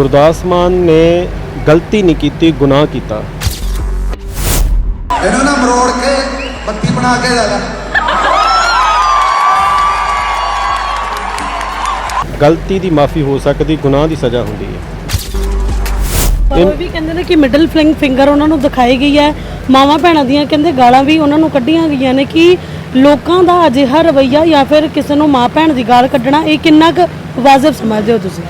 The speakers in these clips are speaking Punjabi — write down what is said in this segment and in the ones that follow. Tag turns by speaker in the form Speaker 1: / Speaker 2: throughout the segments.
Speaker 1: ਗੁਰਦਾਸ ਮਾਨ ਨੇ ਗਲਤੀ ਨਹੀਂ ਕੀਤੀ ਗੁਨਾਹ ਕੀਤਾ।
Speaker 2: ਇਹਨੂੰ ਨਾ ਮਰੋੜ ਕੇ ਬੱਤੀ ਬਣਾ ਕੇ ਲੈ ਲੈ
Speaker 1: ਗਲਤੀ ਦੀ ਮਾਫੀ ਹੋ ਸਕਦੀ ਗੁਨਾਹ ਦੀ ਸਜ਼ਾ ਹੁੰਦੀ ਹੈ।
Speaker 3: ਪਰ ਉਹ ਵੀ ਕਹਿੰਦੇ ਨੇ ਕਿ ਮਿਡਲ ਫਿੰਗ ਫਿੰਗਰ ਉਹਨਾਂ ਨੂੰ ਦਿਖਾਈ ਗਈ ਹੈ। ਮਾਵਾਂ ਭੈਣਾਂ ਦੀਆਂ ਕਹਿੰਦੇ ਗਾਲਾਂ ਵੀ ਉਹਨਾਂ ਨੂੰ ਕੱਢੀਆਂ ਗਈਆਂ ਨੇ ਕਿ ਲੋਕਾਂ ਦਾ ਅਜਿਹਾ ਰਵਈਆ ਜਾਂ ਫਿਰ ਕਿਸੇ ਨੂੰ ਮਾਂ ਭੈਣ ਦੀ ਗਾਲ ਕੱਢਣਾ ਇਹ ਕਿੰਨਾ ਕੁ ਵਾਜਬ ਸਮਝਦੇ ਹੋ ਤੁਸੀਂ?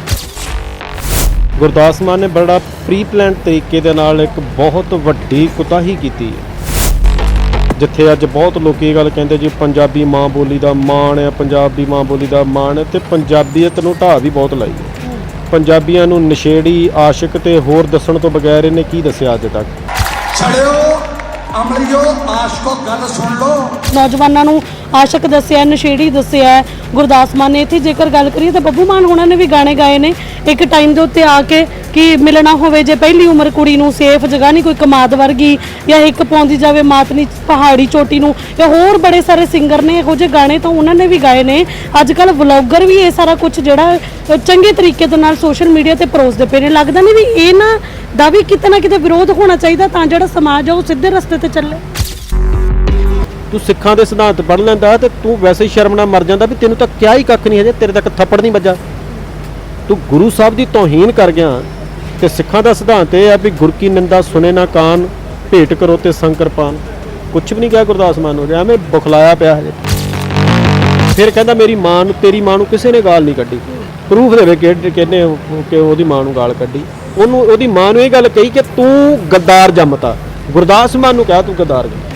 Speaker 1: ਗੁਰਦਾਸ ਮਾਨ ਨੇ ਬੜਾ ਪ੍ਰੀ ਪਲਾਨ ਤਰੀਕੇ ਦੇ ਨਾਲ ਇੱਕ ਬਹੁਤ ਵੱਡੀ ਕੁਤਾਹੀ ਕੀਤੀ ਹੈ। ਜਿੱਥੇ ਅੱਜ ਬਹੁਤ ਲੋਕੀ ਇਹ ਗੱਲ ਕਹਿੰਦੇ ਜੀ, ਪੰਜਾਬੀ ਮਾਂ ਬੋਲੀ ਦਾ ਮਾਣ ਹੈ, ਪੰਜਾਬੀ ਮਾਂ ਬੋਲੀ ਦਾ ਮਾਣ ਹੈ ਤੇ ਪੰਜਾਬੀਅਤ ਨੂੰ ਢਾਹ ਵੀ ਬਹੁਤ ਲਾਈ ਹੈ। ਪੰਜਾਬੀਆਂ ਨੂੰ ਨਸ਼ੇੜੀ ਆਸ਼ਿਕ ਤੇ ਹੋਰ ਦੱਸਣ ਤੋਂ ਬਗੈਰ ਇਹਨੇ ਕੀ ਦੱਸਿਆ ਅੱਜ ਤੱਕ?
Speaker 2: ਛੜਿਓ ਅਮਲੀਓ, ਆਸ਼ਕੋ, ਗੱਲ ਸੁਣ ਲਓ।
Speaker 3: ਨੌਜਵਾਨਾਂ ਨੂੰ ਆਸ਼ਕ ਦੱਸਿਆ, ਨਸ਼ੇੜੀ ਦੱਸਿਆ ਗੁਰਦਾਸ ਮਾਨ ਨੇ ਇੱਥੇ ਜੇਕਰ ਗੱਲ ਕਰੀਏ ਤਾਂ ਬੱਬੂ ਮਾਨ ਹੋਣਾ ਨੇ ਵੀ ਗਾਣੇ ਗਾਏ ਨੇ। ਇੱਕ ਟਾਈਮ ਦੇ ਉੱਤੇ ਆ ਕੇ ਕਿ ਮਿਲਣਾ ਹੋਵੇ, ਜੇ ਪਹਿਲੀ ਉਮਰ ਕੁੜੀ ਨੂੰ ਸੇਫ ਜਗ੍ਹਾ ਨਹੀਂ, ਕੋਈ ਕਮਾਦ ਵਰਗੀ ਜਾਂ ਇੱਕ ਪਾਉਂਦੀ ਜਾਵੇ ਮਾਤਨੀ ਪਹਾੜੀ ਚੋਟੀ ਨੂੰ, ਜਾਂ ਹੋਰ ਬੜੇ ਸਾਰੇ ਸਿੰਗਰ ਨੇ, ਇਹੋ ਜਿਹੇ ਗਾਣੇ ਤਾਂ ਉਹਨਾਂ ਨੇ ਵੀ ਗਾਏ ਨੇ। ਅੱਜ ਕੱਲ ਵਲੌਗਰ ਵੀ ਇਹ ਸਾਰਾ ਕੁਝ ਜਿਹੜਾ, ਚੰਗੇ ਤਰੀਕੇ ਦੇ ਨਾਲ ਸੋਸ਼ਲ ਮੀਡੀਆ ਤੇ ਪਰੋਸਦੇ ਪਏ ਨੇ। ਲੱਗਦਾ ਨਹੀਂ ਵੀ ਇਹ ਨਾ ਦਾ ਵੀ ਕਿਤੇ ਨਾ ਕਿਤੇ ਵਿਰੋਧ ਹੋਣਾ ਚਾਹੀਦਾ ਤਾਂ ਜਿਹੜਾ ਸਮਾਜ ਆ ਉਹ ਸਿੱਧੇ ਰਸਤੇ ਤੇ ਚੱਲੇ।
Speaker 1: ਤੂੰ ਸਿੱਖਾਂ ਦੇ ਸਿਧਾਂਤ ਪੜ੍ਹ ਲੈਂਦਾ ਤੇ ਤੂੰ ਵੈਸੇ ਹੀ ਸ਼ਰਮ ਨਾਲ ਮਰ ਜਾਂਦਾ ਵੀ ਤੈਨੂੰ ਤਾਂ ਕਿਆ ਹੀ ਕੱਖ ਨਹੀਂ ਹਜੇ, ਤੇਰੇ ਤੱਕ ਥੱਪੜ ਨਹੀਂ ਵੱਜਾ। ਤੂੰ ਗੁਰੂ ਸਾਹਿਬ ਦੀ ਤੋਹੀਨ ਕਰ ਗਿਆ ਤੇ ਸਿੱਖਾਂ ਦਾ ਸਿਧਾਂਤ ਇਹ ਆ ਵੀ ਗੁਰ ਕੀ ਨਿੰਦਾ ਸੁਨੇ ਨਾ ਕਾਨ, ਭੇਟ ਕਰੋ ਤੇ ਸੰਕਰਪਾਨ ਕੁਝ ਵੀ ਨਹੀਂ ਕਿਹਾ ਗੁਰਦਾਸ ਮਾਨ ਨੂੰ, ਐਵੇਂ ਬੁਖਲਾਇਆ ਪਿਆ ਹਜੇ। ਫਿਰ ਕਹਿੰਦਾ ਮੇਰੀ ਮਾਂ ਨੂੰ, ਤੇਰੀ ਮਾਂ ਨੂੰ ਕਿਸੇ ਨੇ ਗਾਲ ਨਹੀਂ ਕੱਢੀ। ਪ੍ਰੂਫ ਦੇਵੇ ਕਿ ਕਿਹਨੇ ਕਿ ਉਹਦੀ ਮਾਂ ਨੂੰ ਗਾਲ ਕੱਢੀ। ਉਹਨੂੰ ਉਹਦੀ ਮਾਂ ਨੂੰ ਇਹ ਗੱਲ ਕਹੀ ਕਿ ਤੂੰ ਗੱਦਾਰ ਜੰਮਤਾ। ਗੁਰਦਾਸ ਮਾਨ ਨੂੰ ਕਿਹਾ ਤੂੰ ਗੱਦਾਰ ਜੰਮਤਾ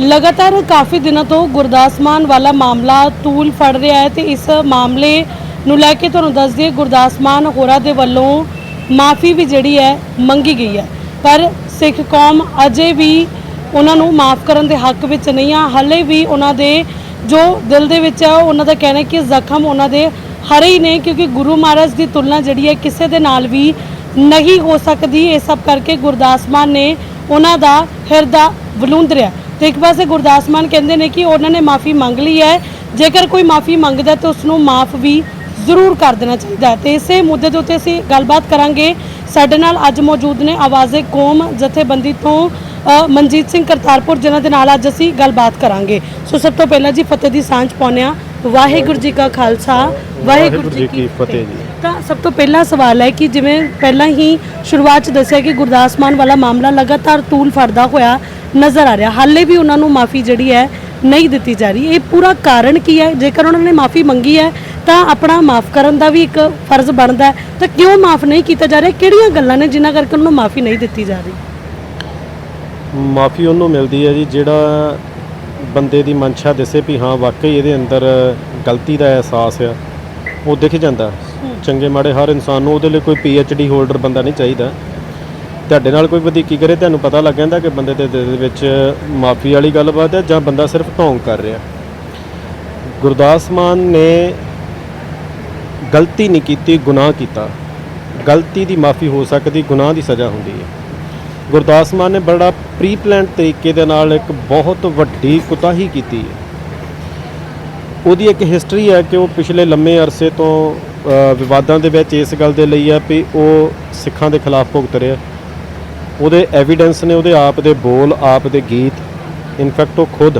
Speaker 3: ਲਗਾਤਾਰ ਕਾਫੀ ਦਿਨਾਂ ਤੋਂ ਗੁਰਦਾਸ ਮਾਨ ਵਾਲਾ ਮਾਮਲਾ ਤੂਲ ਫੜ ਰਿਹਾ ਹੈ ਤੇ ਇਸ ਮਾਮਲੇ ਨੂੰ ਲੈ ਕੇ ਤੁਹਾਨੂੰ ਦੱਸ ਦਈਏ, ਗੁਰਦਾਸ ਮਾਨ ਹੋਰਾਂ ਦੇ ਵੱਲੋਂ ਮਾਫੀ ਵੀ ਜਿਹੜੀ ਹੈ, ਮੰਗੀ ਗਈ ਹੈ। ਪਰ ਸਿੱਖ ਕੌਮ ਅਜੇ ਵੀ ਉਹਨਾਂ ਨੂੰ ਮਾਫ ਕਰਨ ਦੇ ਹੱਕ ਵਿੱਚ ਨਹੀਂ ਆ। ਹਲੇ ਵੀ ਉਹਨਾਂ ਦੇ ਜੋ ਦਿਲ ਦੇ ਵਿੱਚ ਆ ਉਹਨਾਂ ਦਾ ਕਹਿਣਾ ਕਿ ਜ਼ਖਮ ਉਹਨਾਂ ਦੇ ਹਰੇ ਹੀ ਨੇ ਕਿਉਂਕਿ ਗੁਰੂ ਮਹਾਰਾਜ ਦੀ ਤੁਲਨਾ ਜਿਹੜੀ ਹੈ ਕਿਸੇ ਦੇ ਨਾਲ ਵੀ ਨਹੀਂ ਹੋ ਸਕਦੀ। ਇਹ ਸਭ ਕਰਕੇ ਗੁਰਦਾਸ ਮਾਨ ਨੇ ਉਹਨਾਂ ਦਾ ਹਿਰਦਾ ਵਲੂੰਦਰਿਆ। ਤੇ ਇੱਕ ਪਾਸੇ ਗੁਰਦਾਸ ਮਾਨ ਕਹਿੰਦੇ ਨੇ ਕਿ ਉਹਨਾਂ ਨੇ ਮਾਫੀ ਮੰਗ ਲਈ ਹੈ। ਜੇਕਰ ਕੋਈ ਮਾਫੀ ਮੰਗਦਾ ਤਾਂ ਉਸ ਨੂੰ ਮਾਫ ਵੀ ਜ਼ਰੂਰ ਕਰ ਦੇਣਾ ਚਾਹੀਦਾ ਹੈ। ਤੇ ਇਸੇ ਮੁੱਦੇ ਦੇ ਉੱਤੇ ਅਸੀਂ ਗੱਲਬਾਤ ਕਰਾਂਗੇ। ਸਾਡੇ ਨਾਲ ਅੱਜ ਮੌਜੂਦ ਨੇ ਆਵਾਜ਼ੇ ਕੌਮ ਜਥੇਬੰਦੀ ਤੋਂ ਮਨਜੀਤ ਸਿੰਘ ਕਰਤਾਰਪੁਰ, ਜਿਨ੍ਹਾਂ ਦੇ ਨਾਲ ਅੱਜ ਅਸੀਂ ਗੱਲਬਾਤ ਕਰਾਂਗੇ। ਸੋ ਸਭ ਤੋਂ ਪਹਿਲਾਂ ਜੀ ਫਤਿਹ ਦੀ ਸਾਂਝ ਪਾਉਂਦੇ ਹਾਂ। ਵਾਹਿਗੁਰੂ ਜੀ ਕਾ ਖਾਲਸਾ। ਵਾਹਿਗੁਰੂ ਜੀ ਕੀ ਫਤਿਹ।
Speaker 1: ਜੀ।
Speaker 3: ਤਾਂ ਸਭ ਤੋਂ ਪਹਿਲਾ ਸਵਾਲ ਹੈ ਕਿ ਜਿਵੇਂ ਪਹਿਲਾਂ ਹੀ ਸ਼ੁਰੂਆਤ ਚ ਦੱਸਿਆ ਕਿ ਗੁਰਦਾਸ ਮਾਨ ਵਾਲਾ ਮਾਮਲਾ ਲਗਾਤਾਰ ਤੂਲ ਫੜਦਾ ਹੋਇਆ ਨਜ਼ਰ ਆ ਰਿਹਾ। ਹਾਲੇ ਵੀ ਉਹਨਾਂ ਨੂੰ ਮਾਫੀ ਜਿਹੜੀ ਹੈ ਨਹੀਂ ਦਿੱਤੀ ਜਾ ਰਹੀ। ਇਹ ਪੂਰਾ ਕਾਰਨ ਕੀ ਹੈ? ਜੇਕਰ ਉਹਨਾਂ ਨੇ ਮਾਫੀ ਮੰਗੀ ਹੈ ਤਾਂ ਆਪਣਾ ਮਾਫ ਕਰਨ ਦਾ ਵੀ ਇੱਕ ਫਰਜ਼ ਬਣਦਾ ਤਾਂ ਕਿਉਂ ਮਾਫ ਨਹੀਂ ਕੀਤਾ ਜਾ ਰਿਹਾ? ਕਿਹੜੀਆਂ ਗੱਲਾਂ ਨੇ ਜਿਨ੍ਹਾਂ ਕਰਕੇ ਉਹਨਾਂ ਨੂੰ ਮਾਫੀ ਨਹੀਂ ਦਿੱਤੀ ਜਾ ਰਹੀ?
Speaker 1: ਮਾਫੀ ਉਹਨੂੰ ਮਿਲਦੀ ਹੈ ਜੀ ਜਿਹੜਾ ਬੰਦੇ ਦੀ ਮਨਸ਼ਾ ਦਿਸੇ ਵੀ ਹਾਂ ਵਾਕਈ ਇਹਦੇ ਅੰਦਰ ਗਲਤੀ ਦਾ ਅਹਿਸਾਸ ਆ। ਉਹ ਦਿਖ ਜਾਂਦਾ। ਚੰਗੇ ਮਾੜੇ ਹਰ ਇਨਸਾਨ ਨੂੰ ਉਹਦੇ ਲਈ ਕੋਈ ਪੀ ਐਚ ਡੀ ਹੋਲਡਰ ਬੰਦਾ ਨਹੀਂ ਚਾਹੀਦਾ। ਤੁਹਾਡੇ ਨਾਲ ਕੋਈ ਵਧੀਕੀ ਕਰੇ, ਤੁਹਾਨੂੰ ਪਤਾ ਲੱਗ ਜਾਂਦਾ ਕਿ ਬੰਦੇ ਦੇ ਦਿਲ ਦੇ ਵਿੱਚ ਮਾਫੀ ਵਾਲੀ ਗੱਲਬਾਤ ਹੈ ਜਾਂ ਬੰਦਾ ਸਿਰਫ ਢੋਂਗ ਕਰ ਰਿਹਾ। ਗੁਰਦਾਸ ਮਾਨ ਨੇ ਗਲਤੀ ਨਹੀਂ ਕੀਤੀ, ਗੁਨਾਹ ਕੀਤਾ। ਗਲਤੀ ਦੀ ਮਾਫੀ ਹੋ ਸਕਦੀ, ਗੁਨਾਹ ਦੀ ਸਜ਼ਾ ਹੁੰਦੀ ਹੈ। ਗੁਰਦਾਸ ਮਾਨ ਨੇ ਬੜਾ ਪ੍ਰੀ ਪਲਾਨ ਤਰੀਕੇ ਦੇ ਨਾਲ ਇੱਕ ਬਹੁਤ ਵੱਡੀ ਕੁਤਾਹੀ ਕੀਤੀ ਹੈ। ਉਹਦੀ ਇੱਕ ਹਿਸਟਰੀ ਹੈ ਕਿ ਉਹ ਪਿਛਲੇ ਲੰਮੇ ਅਰਸੇ ਤੋਂ ਵਿਵਾਦਾਂ ਦੇ ਵਿੱਚ ਇਸ ਗੱਲ ਦੇ ਲਈ ਹੈ ਵੀ ਉਹ ਸਿੱਖਾਂ ਦੇ ਖਿਲਾਫ ਭੁਗਤ ਰਿਹਾ। ਉਹਦੇ ਐਵੀਡੈਂਸ ਨੇ ਉਹਦੇ ਆਪ ਦੇ ਬੋਲ, ਆਪ ਦੇ ਗੀਤ ਇਨਫੈਕਟ ਉਹ ਖੁਦ।